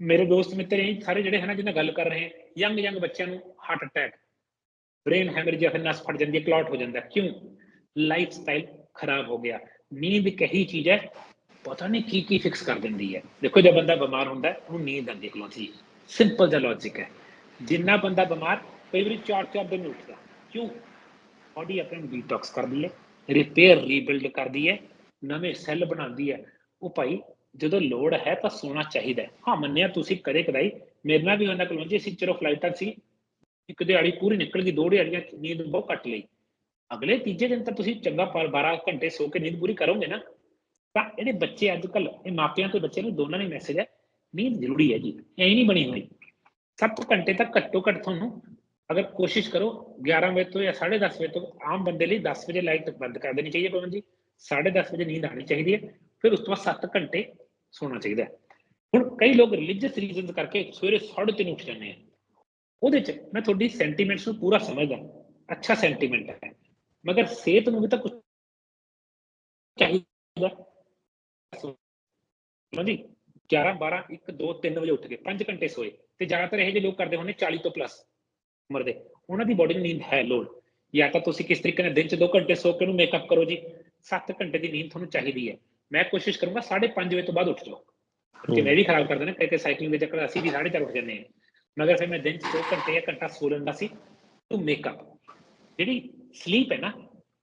ਮੇਰੇ ਦੋਸਤ ਮਿੱਤਰ, ਇਹ ਸਾਰੇ ਜਿਹੜੇ ਹਨ, ਜਿਹਨਾਂ ਗੱਲ ਕਰ ਰਹੇ ਯੰਗ ਯੰਗ ਬੱਚਿਆਂ ਨੂੰ ਹਾਰਟ ਅਟੈਕ ਬ੍ਰੇਨ ਹੈਮਰੇਜ ਜਾਂ ਫਿਰ ਨਸ ਫਟ ਜਾਂਦੀ ਹੈ ਕਲੌਟ ਹੋ ਜਾਂਦਾ ਕਿਉਂ? ਲਾਈਫ ਸਟਾਈਲ ਖਰਾਬ ਹੋ ਗਿਆ। ਨੀਂਦ ਇੱਕ ਇਹੀ ਚੀਜ਼ ਹੈ ਪਤਾ ਨਹੀਂ ਕੀ ਕੀ ਫਿਕਸ ਕਰ ਦਿੰਦੀ ਹੈ। ਦੇਖੋ ਜੇ ਬੰਦਾ ਬਿਮਾਰ ਹੁੰਦਾ ਉਹਨੂੰ ਨੀਂਦ ਆਉਂਦੀ ਹੈ ਸਿੰਪਲ ਜਿਹਾ ਲੌਜੀਕ ਹੈ। ਜਿੰਨਾ ਬੰਦਾ ਬਿਮਾਰ, ਕਈ ਵਾਰੀ ਚਾਰ ਚਾਰ ਦਿਨ ਉੱਠਦਾ। ਕਿਉਂ? ਬਾਡੀ ਆਪਣੇ ਡੀਟੌਕਸ ਕਰਦੀ ਹੈ ਰਿਪੇਅਰ ਰੀਬਿਲਡ ਕਰਦੀ ਹੈ, ਨਵੇਂ ਸੈੱਲ ਬਣਾਉਂਦੀ ਹੈ। ਉਹ ਭਾਈ, ਜਦੋਂ ਲੋੜ ਹੈ ਤਾਂ ਸੋਣਾ ਚਾਹੀਦਾ ਹਾਂ। ਮੰਨਿਆ ਤੁਸੀਂ ਕਦੇ ਕਦਾਈ। ਮੇਰੇ ਨਾਲ ਵੀ ਹੁੰਦਾ ਕੋਲੋਂ ਜੀ ਅਸੀਂ ਚਲੋ ਫਲਾਈਟਾਂ ਸੀ। ਇੱਕ ਦਿਹਾੜੀ ਪੂਰੀ ਨਿਕਲ ਗਈ, ਦੋ ਦਿਹਾੜੀਆਂ ਨੀਂਦ ਬਹੁਤ ਘੱਟ ਲਈ। ਅਗਲੇ ਤੀਜੇ ਦਿਨ ਤਾਂ ਤੁਸੀਂ ਚੰਗਾ ਪਰ 12 ਘੰਟੇ ਸੋ ਕੇ ਨੀਂਦ ਪੂਰੀ ਕਰੋਗੇ ਨਾ। ਤਾਂ ਜਿਹੜੇ ਬੱਚੇ ਅੱਜ ਕੱਲ ਇਹ ਮਾਪਿਆਂ ਤੇ ਬੱਚਿਆਂ ਨੂੰ ਦੋਨਾਂ ਨੇ ਮੈਸੇਜ ਹੈ, ਨੀਂਦ ਜ਼ਰੂਰੀ ਹੈ ਜੀ, ਐ ਨਹੀਂ ਬਣੀ ਹੋਈ। 7 ਘੰਟੇ ਤੱਕ ਘੱਟੋ ਘੱਟ ਤੁਹਾਨੂੰ ਅਗਰ ਕੋਸ਼ਿਸ਼ ਕਰੋ 11 ਵਜੇ ਤੋਂ ਜਾਂ 10:30 ਵਜੇ ਤੋਂ ਆਮ ਬੰਦੇ ਲਈ 10 ਵਜੇ ਲਾਈਟ ਬੰਦ ਕਰ ਦੇਣੀ ਚਾਹੀਦੀ ਹੈ ਪਵਨ ਜੀ 10:30 ਵਜੇ ਨੀਂਦ ਆਣੀ ਚਾਹੀਦੀ ਹੈ, ਫਿਰ ਉਸ ਤੋਂ ਬਾਅਦ 7 ਘੰਟੇ ਸੋਣਾ ਚਾਹੀਦਾ ਹੁਣ ਕਈ ਲੋਕ ਰਿਲੀਜੀਅਸ ਰੀਜ਼ਨਸ ਕਰਕੇ ਸਵੇਰੇ 3:30 ਉੱਠ ਜਾਂਦੇ ਆ। ਉਹਦੇ ਚ ਮੈਂ ਤੁਹਾਡੀ ਸੈਂਟੀਮੈਂਟਸ ਨੂੰ ਪੂਰਾ ਸਮਝਦਾ ਅੱਛਾ ਸੈਂਟੀਮੈਂਟ ਹੈ। ਮਗਰ ਸਿਹਤ ਨੂੰ ਵੀ ਤਾਂ ਕੁਝ ਚਾਹੀਦਾ ਲੋ ਜੀ 11 12 1 2 3 ਵਜੇ ਉੱਠ ਕੇ 5 ਘੰਟੇ ਸੋਏ ਤੇ ਜ਼ਿਆਦਾਤਰ ਇਹ ਜਿਹੇ ਲੋਕ ਕਰਦੇ ਹੋਣੇ 40 ਤੋਂ ਪਲੱਸ ਉਮਰ ਦੇ। ਉਹਨਾਂ ਦੀ ਬੋਡੀ ਨੂੰ ਨੀਂਦ ਹੈ ਲੋੜ। ਜਾਂ ਤਾਂ ਤੁਸੀਂ ਕਿਸ ਤਰੀਕੇ ਨਾਲ ਦਿਨ ਚ 2 ਘੰਟੇ ਸੋ ਕੇ ਉਹਨੂੰ ਮੇਕਅਪ ਕਰੋ ਜੀ 7 ਘੰਟੇ ਦੀ ਨੀਂਦ ਤੁਹਾਨੂੰ ਚਾਹੀਦੀ ਹੈ। ਮੈਂ ਕੋਸ਼ਿਸ਼ ਕਰੂੰਗਾ 5:30 ਵਜੇ ਤੋਂ ਬਾਅਦ ਉੱਠ ਜਾਓ। ਕਿ ਮੈਂ ਵੀ ਖਰਾਬ ਕਰ ਦੇਣਾ ਕਿ ਸਾਈਕਲਿੰਗ ਦੇ ਚੱਕਰ ਅਸੀਂ ਵੀ 4:30 ਉੱਠ ਜਾਂਦੇ ਹਾਂ। ਮਗਰ ਫਿਰ ਮੈਂ ਦਿਨ ਚ 2 ਘੰਟੇ ਜਾਂ ਘੰਟਾ ਸੋ ਲੈਂਦਾ ਸੀ ਟੂ ਮੇਕਅਪ ਜਿਹੜੀ ਸਲੀਪ ਹੈ ਨਾ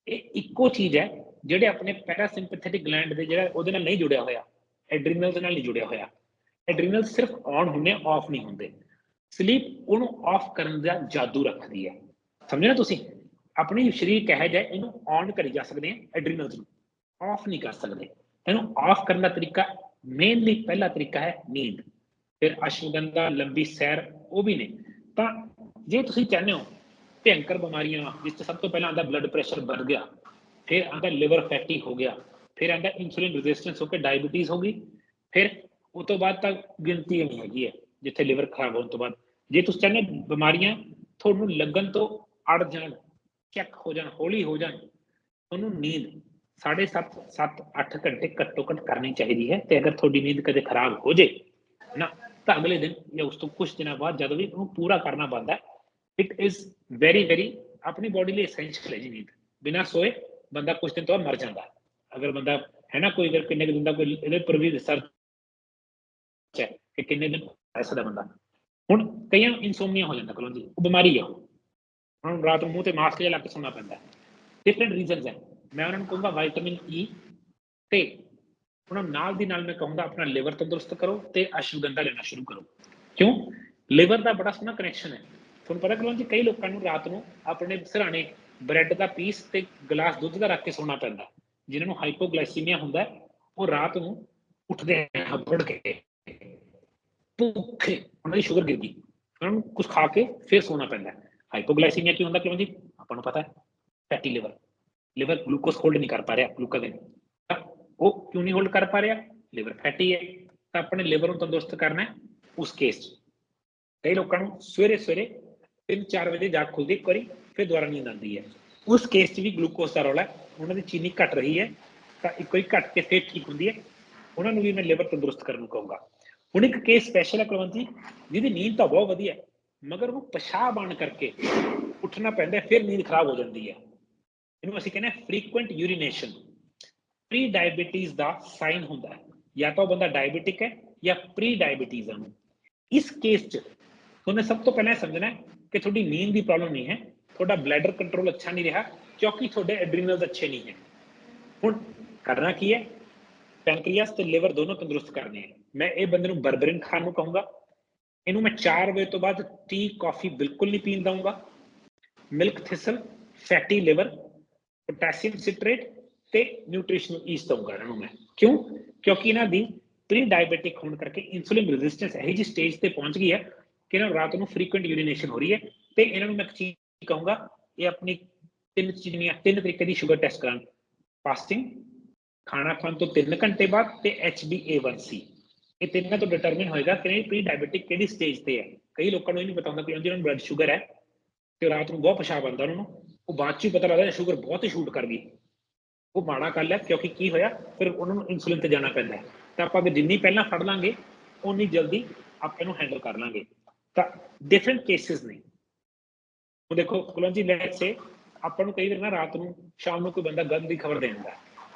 ਇਹ ਇੱਕੋ ਚੀਜ਼ ਹੈ ਜਿਹੜੇ ਆਪਣੇ ਪੈਰਾਸਿੰਪੈਥੈਟਿਕ ਗਲੈਂਡ ਦੇ ਜਿਹੜਾ ਉਹਦੇ ਨਾਲ ਨਹੀਂ ਜੁੜਿਆ ਹੋਇਆ। ਐਡਰੀਨਲ ਦੇ ਨਾਲ ਨਹੀਂ ਜੁੜਿਆ ਹੋਇਆ। ਐਡਰੀਨਲ ਸਿਰਫ ਔਨ ਹੁੰਦੇ ਆਫ ਨਹੀਂ ਹੁੰਦੇ। ਸਲੀਪ ਉਹਨੂੰ ਆਫ ਕਰਨ ਦਾ ਜਾਦੂ ਰੱਖਦੀ ਹੈ। ਸਮਝੇ ਨਾ ਤੁਸੀਂ? ਆਪਣੀ ਸਰੀਰ ਕਹੇ ਜਾਏ ਇਹਨੂੰ ਔਨ ਕਰੀ ਜਾ ਸਕਦੇ ਆ ਐਡਰੀਨਲਸ ਨੂੰ। ਆਫ ਨਹੀਂ ਕਰ ਸਕਦੇ। ਇਹਨੂੰ ਆਫ ਕਰਨ ਦਾ ਤਰੀਕਾ ਮੇਨਲੀ ਪਹਿਲਾ ਤਰੀਕਾ ਹੈ ਨੀਂਦ। ਫਿਰ ਅਸ਼ਵਗੰਧਾ ਲੰਬੀ ਸੈਰ, ਉਹ ਵੀ ਨੇ। ਤਾਂ ਜੇ ਤੁਸੀਂ ਚਾਹੁੰਦੇ ਹੋ, ਭਿਅੰਕਰ ਬਿਮਾਰੀਆਂ, ਜਿਸ ਤੋਂ ਸਭ ਤੋਂ ਪਹਿਲਾਂ ਆਂਦਾ ਬਲੱਡ ਪ੍ਰੈਸ਼ਰ ਵੱਧ ਗਿਆ, ਫਿਰ ਆਂਦਾ ਲਿਵਰ ਫੈਟੀ ਹੋ ਗਿਆ ਫਿਰ ਆਂਦਾ ਇਨਸੂਲਿਨ ਰੈਜ਼ਿਸਟੈਂਸ ਹੋ ਕੇ ਡਾਇਬੀਟੀਜ਼ ਹੋ ਗਈ ਫਿਰ ਉਸ ਤੋਂ ਬਾਅਦ ਤਾਂ ਗਿਣਤੀ ਨਹੀਂ ਹੈਗੀ ਹੈ ਜਿੱਥੇ ਲਿਵਰ ਖਰਾਬ ਹੋਣ ਤੋਂ ਬਾਅਦ ਜੇ ਤੁਸੀਂ ਚਾਹੁੰਦੇ ਹੋ ਬਿਮਾਰੀਆਂ ਤੁਹਾਨੂੰ ਲੱਗਣ ਤੋਂ ਅੜ ਜਾਣ ਚੈੱਕ ਹੋ ਜਾਣ ਹੌਲੀ ਹੋ ਜਾਣ ਤੁਹਾਨੂੰ ਨੀਂਦ 7.5 7 8 ਘੰਟੇ ਘੱਟੋ ਘੱਟ ਕਰਨੀ ਚਾਹੀਦੀ ਹੈ ਤੇ ਅਗਰ ਤੁਹਾਡੀ ਨੀਂਦ ਕਦੇ ਖਰਾਬ ਹੋ ਜੇ ਨਾ ਤਾਂ ਅਗਲੇ ਦਿਨ ਜਾਂ ਉਸ ਤੋਂ ਕੁਝ ਦਿਨਾਂ ਬਾਅਦ ਜਦੋਂ ਵੀ ਉਹਨੂੰ ਪੂਰਾ ਕਰਨਾ ਬੰਦਾ ਇਟ ਇਜ਼ ਵੈਰੀ ਵੈਰੀ ਆਪਣੀ ਬੋਡੀ ਲਈ ਐਸੈਂਸ਼ੀਅਲ ਹੈ ਜੀ ਨੀਂਦ ਬਿਨਾਂ ਸੋਏ ਬੰਦਾ ਕੁਝ ਦਿਨ ਤੋਂ ਬਾਅਦ ਮਰ ਜਾਂਦਾ ਹੈ। ਅਗਰ ਬੰਦਾ ਹੈ ਨਾ ਕੋਈ, ਅਗਰ ਕਿੰਨੇ ਕੁ ਦਿਨ ਦਾ ਕੋਈ, ਇਹਦੇ ਪਰ ਵੀ ਰਿਸਰਚ ਹੈ ਕਿ ਕਿੰਨੇ ਦਿਨ ਐਸਾ ਦਾ ਬੰਦਾ। ਹੁਣ ਕਈਆਂ ਇਨਸੋਮਨੀਆ ਹੋ ਜਾਂਦਾ ਕੋਲੋਂ ਜੀ ਉਹ ਬਿਮਾਰੀ ਆ। ਉਹ। ਹੁਣ ਰਾਤ ਨੂੰ ਮੂੰਹ ਤੇ ਮਾਸਕ ਜਿਹਾ ਲਾ ਕੇ ਸੌਣਾ ਪੈਂਦਾ। ਡਿਫਰੈਂਟ ਰੀਜ਼ਨਸ ਹੈ। ਮੈਂ ਉਹਨਾਂ ਨੂੰ ਕਹੂੰਗਾ ਵਿਟਾਮਿਨ ਈ e ਤੇ ਉਹਨਾਂ ਨੂੰ ਨਾਲ ਦੀ ਨਾਲ ਮੈਂ ਕਹੂੰਗਾ ਆਪਣਾ ਲਿਵਰ ਤੰਦਰੁਸਤ ਕਰੋ ਤੇ ਅਸ਼ਵਗੰਧਾ ਲੈਣਾ ਸ਼ੁਰੂ ਕਰੋ। ਕਿਉਂ? ਲਿਵਰ ਦਾ ਬੜਾ ਸੋਹਣਾ ਕਨੈਕਸ਼ਨ ਹੈ। ਤੁਹਾਨੂੰ ਪਤਾ ਕੋਲੋਂ ਜੀ ਕਈ ਲੋਕਾਂ ਨੂੰ ਰਾਤ ਨੂੰ ਆਪਣੇ ਸਿਰਹਾਣੇ ਬ੍ਰੈਡ ਦਾ ਪੀਸ ਤੇ ਗਲਾਸ ਦੁੱਧ ਦਾ ਰੱਖ ਕੇ ਸੌਣਾ ਪੈਂਦਾ। ਜਿਨ੍ਹਾਂ ਨੂੰ ਹਾਈਪੋਗਲਾਈਸੀਮੀਆ ਹੁੰਦਾ ਉਹ ਰਾਤ ਨੂੰ ਉੱਠਦੇ ਆ ਹੱਬੜ ਕੇ। ਭੁੱਖੇ, ਉਹਨਾਂ ਦੀ ਸ਼ੂਗਰ ਗਿਰ ਗਈ ਉਹਨਾਂ ਨੂੰ ਕੁਝ ਖਾ ਕੇ ਫਿਰ ਸੌਣਾ ਪੈਂਦਾ ਹਾਈਪੋਗਲਾਈਸੀਮੀਆ ਕੀ ਹੁੰਦਾ ਕਿਉਂ ਜੀ ਆਪਾਂ ਨੂੰ ਪਤਾ ਹੈ fatty liver liver glucose hold ਨਹੀਂ ਕਰ ਪਾ ਰਿਹਾ ਗਲੂਕਾਗਨ ਤਾਂ ਉਹ ਕਿਉਂ ਨਹੀਂ ਹੋਲਡ ਕਰ ਪਾ ਰਿਹਾ? ਲਿਵਰ ਫੈਟੀ ਹੈ। ਤਾਂ ਆਪਣੇ ਲਿਵਰ ਨੂੰ ਤੰਦਰੁਸਤ ਕਰਨਾ ਹੈ, ਉਸ ਕੇਸ 'ਚ। ਕਈ ਲੋਕਾਂ ਨੂੰ ਸਵੇਰੇ ਸਵੇਰੇ 3-4 ਵਜੇ ਜਾਗ ਖੁੱਲਦੀ ਇੱਕ ਵਾਰੀ ਫਿਰ ਦੁਬਾਰਾ ਨੀਂਦ ਆਉਂਦੀ ਹੈ। ਉਸ ਕੇਸ 'ਚ ਵੀ ਗਲੂਕੋਜ਼ ਦਾ ਰੌਲਾ ਹੈ ਉਹਨਾਂ ਦੀ ਚੀਨੀ ਘਟ ਰਹੀ ਹੈ ਤਾਂ ਇੱਕ ਵਾਰੀ ਘਟ ਕੇ ਫਿਰ ਠੀਕ ਹੁੰਦੀ ਹੈ ਉਹਨਾਂ ਨੂੰ ਵੀ ਮੈਂ ਲਿਵਰ ਤੰਦਰੁਸਤ ਕਰਨ ਨੂੰ ਕਹੂੰਗਾ ਹੁਣ ਇੱਕ ਕੇਸ ਸਪੈਸ਼ਲ ਹੈ ਕੁਲਵੰਤ ਜੀ ਜਿਹਦੀ ਨੀਂਦ ਤਾਂ ਬਹੁਤ ਵਧੀਆ ਹੈ ਮਗਰ ਉਹ ਪਿਸ਼ਾਬ ਆਣ ਕਰਕੇ ਉੱਠਣਾ ਪੈਂਦਾ ਹੈ, ਫਿਰ ਨੀਂਦ ਖਰਾਬ ਹੋ ਜਾਂਦੀ ਹੈ ਇਹਨੂੰ ਅਸੀਂ ਕਹਿੰਦੇ ਹਾਂ ਫ੍ਰੀਕੁਐਂਟ ਯੂਰੀਨੇਸ਼ਨ ਪ੍ਰੀ ਡਾਇਬੀਟੀਜ਼ ਦਾ ਸਾਈਨ ਹੁੰਦਾ ਹੈ ਜਾਂ ਤਾਂ ਉਹ ਬੰਦਾ ਡਾਇਬੀਟਿਕ ਹੈ ਜਾਂ ਪ੍ਰੀ ਡਾਇਬੀਟੀਜ਼ ਹੈ ਉਹਨੂੰ। ਇਸ ਕੇਸ 'ਚ ਤੁਹਾਨੂੰ ਸਭ ਤੋਂ ਪਹਿਲਾਂ ਇਹ ਸਮਝਣਾ ਹੈ ਕਿ ਤੁਹਾਡੀ ਨੀਂਦ ਦੀ ਪ੍ਰੋਬਲਮ ਨਹੀਂ ਹੈ ਤੁਹਾਡਾ ਬਲੈਡਰ ਕੰਟਰੋਲ ਅੱਛਾ ਨਹੀਂ ਰਿਹਾ, ਕਿਉਂਕਿ ਤੁਹਾਡੇ ਐਡਰੀਨਲਸ ਅੱਛੇ ਨਹੀਂ ਹੈ। ਹੁਣ ਕਰਨਾ ਕੀ ਹੈ? ਪੈਨਕ੍ਰੀਆਸ ਤੇ ਲਿਵਰ ਦੋਨੋਂ ਤੰਦਰੁਸਤ ਕਰਨੇ ਹੈ। ਮੈਂ ਇਹ ਬੰਦੇ ਨੂੰ ਬਰਬਰਿਨ ਖਾਣ ਨੂੰ ਕਹੂੰਗਾ। ਇਹਨੂੰ ਮੈਂ 4 ਵਜੇ ਤੋਂ ਬਾਅਦ ਟੀ ਕਾਫੀ ਬਿਲਕੁਲ ਨਹੀਂ ਪੀਣ ਦਊਂਗਾ। Milk thistle fatty liver potassium citrate ਤੇ ਨਿਊਟ੍ਰੀਸ਼ਨਲ ਈਸਟ ਦਊਂਗਾ ਇਹਨਾਂ ਨੂੰ ਮੈਂ। ਕਿਉਂ? ਕਿਉਂਕਿ ਇਹਨਾਂ ਦੀ ਪ੍ਰੀ ਡਾਇਬੀਟਿਕ ਹੋਣ ਕਰਕੇ ਇਨਸੂਲਿਨ ਰੈਜ਼ਿਸਟੈਂਸ ਇਹੋ ਜਿਹੀ ਸਟੇਜ ਤੇ ਪਹੁੰਚ ਗਈ ਹੈ ਕਿ ਇਹਨਾਂ ਨੂੰ ਰਾਤ ਨੂੰ ਫ੍ਰੀਕੁਐਂਟ ਯੂਰੀਨੇਸ਼ਨ ਹੋ ਰਹੀ ਹੈ ਤੇ ਇਹਨਾਂ ਨੂੰ ਮੈਂ ਇੱਕ ਚੀਜ਼ ਕਹੂੰਗਾ ਇਹ ਆਪਣੀ ਤਿੰਨ ਚੀਜ਼ਾਂ ਤਿੰਨ ਤਰੀਕੇ ਦੀ ਸ਼ੂਗਰ ਟੈਸਟ ਕਰਾਂ ਫਾਸਟਿੰਗ ਖਾਣਾ ਖਾਣ ਤੋਂ 3 ਘੰਟੇ ਬਾਅਦ ਤੇ HbA1c ਇਹ ਤਿੰਨਾਂ ਤੋਂ ਡਿਟਰਮਿਨ ਹੋਏਗਾ ਕਿ ਇਹ ਪ੍ਰੀ ਡਾਇਬੀਟਿਕ ਕਿਹੜੀ ਸਟੇਜ ਤੇ ਹੈ ਕਈ ਲੋਕਾਂ ਨੂੰ ਇਹ ਨਹੀਂ ਪਤਾ ਹੁੰਦਾ ਕਿ ਜਿਹਨਾਂ ਨੂੰ ਬਲੱਡ ਸ਼ੂਗਰ ਹੈ ਤੇ ਰਾਤ ਨੂੰ ਬਹੁਤ ਪਿਸ਼ਾਬ ਆਉਂਦਾ ਉਹਨਾਂ ਨੂੰ ਉਹ ਬਾਅਦ ਚ ਹੀ ਪਤਾ ਲੱਗਦਾ ਸ਼ੂਗਰ ਬਹੁਤ ਹੀ ਸ਼ੂਟ ਕਰ ਗਈ ਉਹ ਮਾੜਾ ਗੱਲ ਹੈ ਕਿਉਂਕਿ ਕੀ ਹੋਇਆ ਫਿਰ ਉਹਨਾਂ ਨੂੰ ਇਨਸੂਲਿਨ ਤੇ ਜਾਣਾ ਪੈਂਦਾ ਹੈ ਤਾਂ ਆਪਾਂ ਅਗਰ ਜਿੰਨੀ ਪਹਿਲਾਂ ਫੜ ਲਾਂਗੇ ਉਨੀ ਜਲਦੀ ਆਪਾਂ ਇਹਨੂੰ ਹੈਂਡਲ ਕਰ ਲਾਂਗੇ ਤਾਂ ਡਿਫਰੈਂਟ ਕੇਸਿਸ ਨੇ ਹੁਣ ਦੇਖੋ ਕੁਲਨ ਜੀ ਲੈਟਸ ਸੇ ਆਪਾਂ ਨੂੰ ਕਈ ਵਾਰ ਨਾ ਰਾਤ ਨੂੰ ਸ਼ਾਮ ਨੂੰ ਕੋਈ ਬੰਦਾ ਗੰਦ ਦੀ ਖਬਰ ਦੇ ਦਿੰਦਾ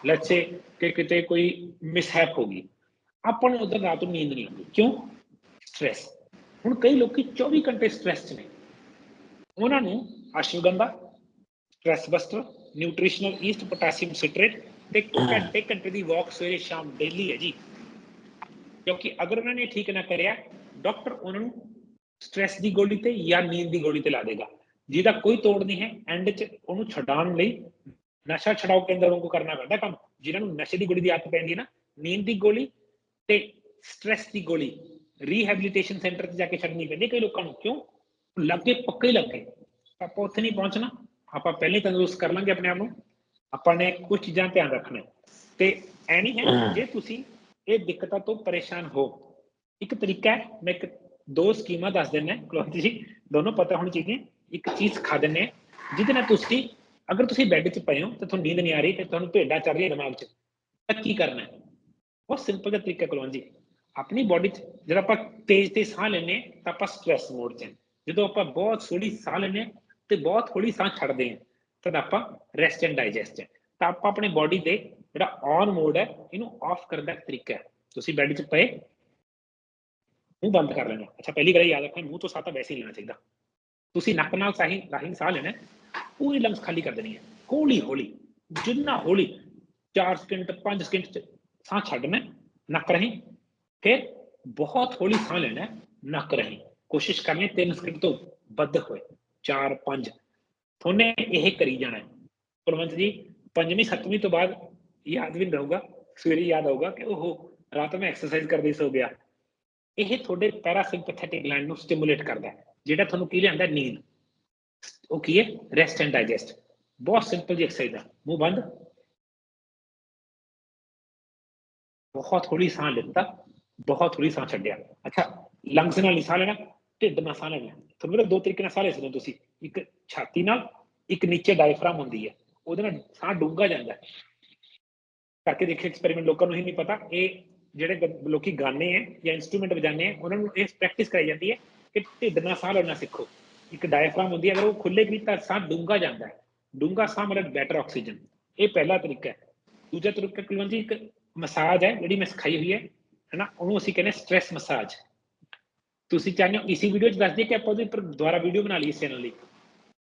ਲੈਟਸ ਸੇ ਕਿ ਕਿਤੇ ਕੋਈ ਮਿਸਹੈਪ ਹੋ ਗਈ ਆਪਾਂ ਨੂੰ ਉਧਰ ਰਾਤ ਨੂੰ ਨੀਂਦ ਨਹੀਂ ਆਉਂਦੀ ਕਿਉਂ ਸਟ੍ਰੈਸ ਹੁਣ ਕਈ ਲੋਕੀ 24 ਘੰਟੇ ਸਟ੍ਰੈਸ 'ਚ ਨੇ ਉਹਨਾਂ ਨੂੰ ashwagandha stress buster nutritional yeast potassium citrate ਤੇ ਘੰਟੇ ਘੰਟੇ ਦੀ ਵਾਕ ਸਵੇਰੇ ਸ਼ਾਮ ਡੇਲੀ ਹੈ ਜੀ ਕਿਉਂਕਿ ਅਗਰ ਉਹਨਾਂ ਨੇ ਠੀਕ ਨਾ ਕਰਿਆ ਡਾਕਟਰ ਉਹਨਾਂ ਨੂੰ ਸਟ੍ਰੈਸ ਦੀ ਗੋਲੀ ਤੇ ਜਾਂ ਨੀਂਦ ਦੀ ਗੋਲੀ ਤੇ ਲਾ ਦੇਗਾ ਜਿਹਦਾ ਕੋਈ ਤੋੜ ਨਹੀਂ ਹੈ ਐਂਡ 'ਚ ਉਹਨੂੰ ਛਡਾਉਣ ਲਈ ਨਸ਼ਾ ਛਡਾਓ ਕੇਂਦਰ ਵਾਂਗੂ ਕਰਨਾ ਪੈਂਦਾ ਕੰਮ। ਜਿਨ੍ਹਾਂ ਨੂੰ ਨਸ਼ੇ ਦੀ ਗੋਲੀ ਦੀ ਆਦਤ ਪੈਂਦੀ ਨਾ ਨੀਂਦ ਦੀ ਗੋਲੀ ਤੇ ਸਟ੍ਰੈਸ ਦੀ ਗੋਲੀ ਰੀਹੈਬਿਲਿਟੇਸ਼ਨ ਸੈਂਟਰ 'ਚ ਜਾ ਕੇ ਛੱਡਣੀ ਪੈਂਦੀ ਕਈ ਲੋਕਾਂ ਨੂੰ। ਕਿਉਂ? ਲੱਗੇ ਪੱਕੇ ਹੀ ਲੱਗੇ। ਆਪਾਂ ਉੱਥੇ ਨਹੀਂ ਪਹੁੰਚਣਾ। ਆਪਾਂ ਪਹਿਲੇ ਤੰਦਰੁਸਤ ਕਰ ਲਾਂਗੇ ਆਪਣੇ ਆਪ ਨੂੰ। ਆਪਾਂ ਨੇ ਕੁਝ ਚੀਜ਼ਾਂ ਧਿਆਨ ਰੱਖਣਾ। ਤੇ ਐ ਨਹੀਂ ਹੈ ਜੇ ਤੁਸੀਂ ਇਹ ਦਿੱਕਤਾਂ ਤੋਂ ਪਰੇਸ਼ਾਨ ਹੋ ਇੱਕ ਤਰੀਕਾ ਹੈ ਮੈਂ ਇੱਕ ਦੋ ਸਕੀਮਾਂ ਦੱਸ ਦਿੰਦਾ ਕੁਲਵੰਤ ਜੀ ਦੋਨੋਂ ਪਤਾ ਹੋਣੀ ਚਾਹੀਦੀਆਂ। ਇੱਕ ਚੀਜ਼ ਖਾ ਦਿੰਦੇ ਹਾਂ ਜਿਹਦੇ ਨਾਲ ਤੁਸੀਂ, ਅਗਰ ਤੁਸੀਂ ਬੈੱਡ 'ਚ ਪਏ ਹੋ, ਤੇ ਤੁਹਾਨੂੰ ਨੀਂਦ ਨਹੀਂ ਆ ਰਹੀ, ਤੇ ਤੁਹਾਨੂੰ ਭੇਡਾਂ ਚੱਲ ਰਹੀਆਂ ਦਿਮਾਗ 'ਚ, ਤਾਂ ਕੀ ਕਰਨਾ ਹੈ? ਬਹੁਤ ਸਿੰਪਲ ਜਿਹਾ ਤਰੀਕਾ ਕੁਲਵੰਤ ਜੀ। ਆਪਣੀ ਬਾਡੀ 'ਚ ਜਦੋਂ ਆਪਾਂ ਤੇਜ਼ ਤੇ ਸਾਹ ਲੈਂਦੇ ਹਾਂ, ਤਾਂ ਆਪਾਂ ਸਟ੍ਰੈਸ ਮੋਡ 'ਚ ਜਦੋਂ ਆਪਾਂ ਬਹੁਤ ਸੋਹਣੀ ਸਾਹ ਲੈਂਦੇ ਹਾਂ, ਤੇ ਬਹੁਤ ਹੌਲੀ ਸਾਹ ਛੱਡਦੇ ਹਾਂ ਤਾਂ ਆਪਾਂ ਰੈਸਟ ਐਂਡ ਡਾਈਜੈਸਟ ਤਾਂ ਆਪਾਂ ਆਪਣੇ ਬਾਡੀ ਦੇ ਜਿਹੜਾ ਔਨ ਮੋਡ ਹੈ, ਇਹਨੂੰ ਆਫ ਕਰਨ ਦਾ ਤਰੀਕਾ ਹੈ। ਤੁਸੀਂ ਬੈੱਡ 'ਚ ਪਏ, ਮੂੰਹ ਬੰਦ ਕਰ ਲੈਣਾ। ਅੱਛਾ, ਪਹਿਲੀ ਗੱਲ ਯਾਦ ਰੱਖਣਾ, ਮੂੰਹ ਤੋਂ ਸਾਹ ਤਾਂ ਵੈਸੇ ਹੀ ਲੈਣਾ ਚਾਹੀਦਾ। ਤੁਸੀਂ ਨੱਕ ਨਾਲ ਸਾਹੀ ਰਾਹੀਂ ਸਾਹ ਲੈਣਾ ਹੈ, ਪੂਰੀ ਲੰਗਸ ਖਾਲੀ ਕਰ ਦੇਣੀ ਹੈ ਹੌਲੀ ਹੌਲੀ ਜਿੰਨਾ ਹੌਲੀ 4 ਸਕਿੰਟ 5 ਸਕਿੰਟ ਚ ਸਾਹ ਛੱਡਣਾ ਹੈ, ਨੱਕ ਰਾਹੀਂ ਫਿਰ ਬਹੁਤ ਹੌਲੀ ਸਾਹ ਲੈਣਾ ਹੈ, ਨੱਕ ਰਾਹੀਂ ਕੋਸ਼ਿਸ਼ ਕਰਨੀ 3 ਸਕਿੰਟ ਤੋਂ ਵੱਧ ਹੋਏ 4 5 ਤੁਹਾਨੇ ਇਹ ਕਰੀ ਜਾਣਾ ਹੈ ਕੁਲਵੰਤ ਜੀ ਪੰਜਵੀਂ ਸੱਤਵੀਂ ਤੋਂ ਬਾਅਦ ਯਾਦ ਵੀ ਨਹੀਂ ਰਹੂਗਾ ਸਵੇਰੇ ਯਾਦ ਆਊਗਾ ਕਿ ਉਹ ਰਾਤ ਮੈਂ ਐਕਸਰਸਾਈਜ਼ ਕਰਦੇ ਸੋ ਗਿਆ ਇਹ ਤੁਹਾਡੇ ਪੈਰਾਸਿੰਪੈਥੈਟਿਕ ਗਲੈਂਡ ਨੂੰ ਸਟਿਮੂਲੇਟ ਕਰਦਾ ਹੈ ਜਿਹੜਾ ਤੁਹਾਨੂੰ ਕੀ ਲਿਆਂਦਾ ਨੀਂਦ ਉਹ ਕੀ ਹੈ ਰੈਸਟ ਐਂਡ ਡਾਈਜੈਸਟ ਬਹੁਤ ਸਿੰਪਲ ਜੀ ਐਕਸਰਸਾਈਜ਼ ਹੈ ਮੂੰਹ ਬੰਦ ਬਹੁਤ ਹੌਲੀ ਸਾਹ ਲਿੱਤਾ ਬਹੁਤ ਹੌਲੀ ਸਾਹ ਛੱਡਿਆ ਅੱਛਾ ਲੰਗਸ ਨਾਲ ਨਹੀਂ ਸਾਹ ਲੈਣਾ ਢਿੱਡ ਨਾਲ ਸਾਹ ਲੈਣਾ ਤੁਹਾਨੂੰ ਮੇਰੇ ਦੋ ਤਰੀਕੇ ਨਾਲ ਸਾਹ ਲੈ ਸਕਦੇ ਹੋ ਤੁਸੀਂ ਇੱਕ ਛਾਤੀ ਨਾਲ ਇੱਕ ਨੀਚੇ ਡਾਇਫਰਾਮ ਹੁੰਦੀ ਹੈ ਉਹਦੇ ਨਾਲ ਸਾਹ ਡੂੰਘਾ ਜਾਂਦਾ ਹੈ ਕਰਕੇ ਦੇਖੇ ਐਕਸਪੈਰੀਮੈਂਟ ਲੋਕਾਂ ਨੂੰ ਹੀ ਨਹੀਂ ਪਤਾ ਇਹ ਜਿਹੜੇ ਗ- ਲੋਕੀ ਗਾਣੇ ਹੈ ਜਾਂ ਇਨਸਟਰੂਮੈਂਟ ਵਜਾਉਂਦੇ ਹੈ ਉਹਨਾਂ ਨੂੰ ਇਹ ਪ੍ਰੈਕਟਿਸ ਕਰਾਈ ਜਾਂਦੀ ਹੈ ਕਿ ਢਿੱਡ ਨਾਲ ਸਾਹ ਲੈਣਾ ਸਿੱਖੋ। ਇੱਕ ਡਾਇਫਰਾਮ ਹੁੰਦੀ ਹੈ ਅਗਰ ਉਹ ਖੁੱਲੇ ਵੀ ਤਾਂ ਸਾਹ ਡੂੰਘਾ ਜਾਂਦਾ ਹੈ। ਡੂੰਘਾ ਸਾਹ ਮਤਲਬ ਬੈਟਰ ਆਕਸੀਜਨ ਇਹ ਪਹਿਲਾ ਤਰੀਕਾ ਹੈ। ਦੂਜਾ ਤਰੀਕਾ ਕੁਲਵੰਤ ਇੱਕ ਮਸਾਜ ਹੈ ਜਿਹੜੀ ਮੈਂ ਸਿਖਾਈ ਹੋਈ ਹੈ ਹੈਨਾ? ਉਹਨੂੰ ਅਸੀਂ ਕਹਿੰਦੇ ਸਟ੍ਰੈਸ ਮਸਾਜ ਤੁਸੀਂ ਚਾਹੁੰਦੇ ਹੋ ਇਸੀ ਵੀਡੀਓ 'ਚ ਦੱਸ ਦਈਏ ਕਿ ਆਪਾਂ ਉਹਦੇ ਉੱਪਰ ਦੁਬਾਰਾ ਵੀਡੀਓ ਬਣਾ ਲਈਏ ਇਸ ਚੈਨਲ ਲਈ?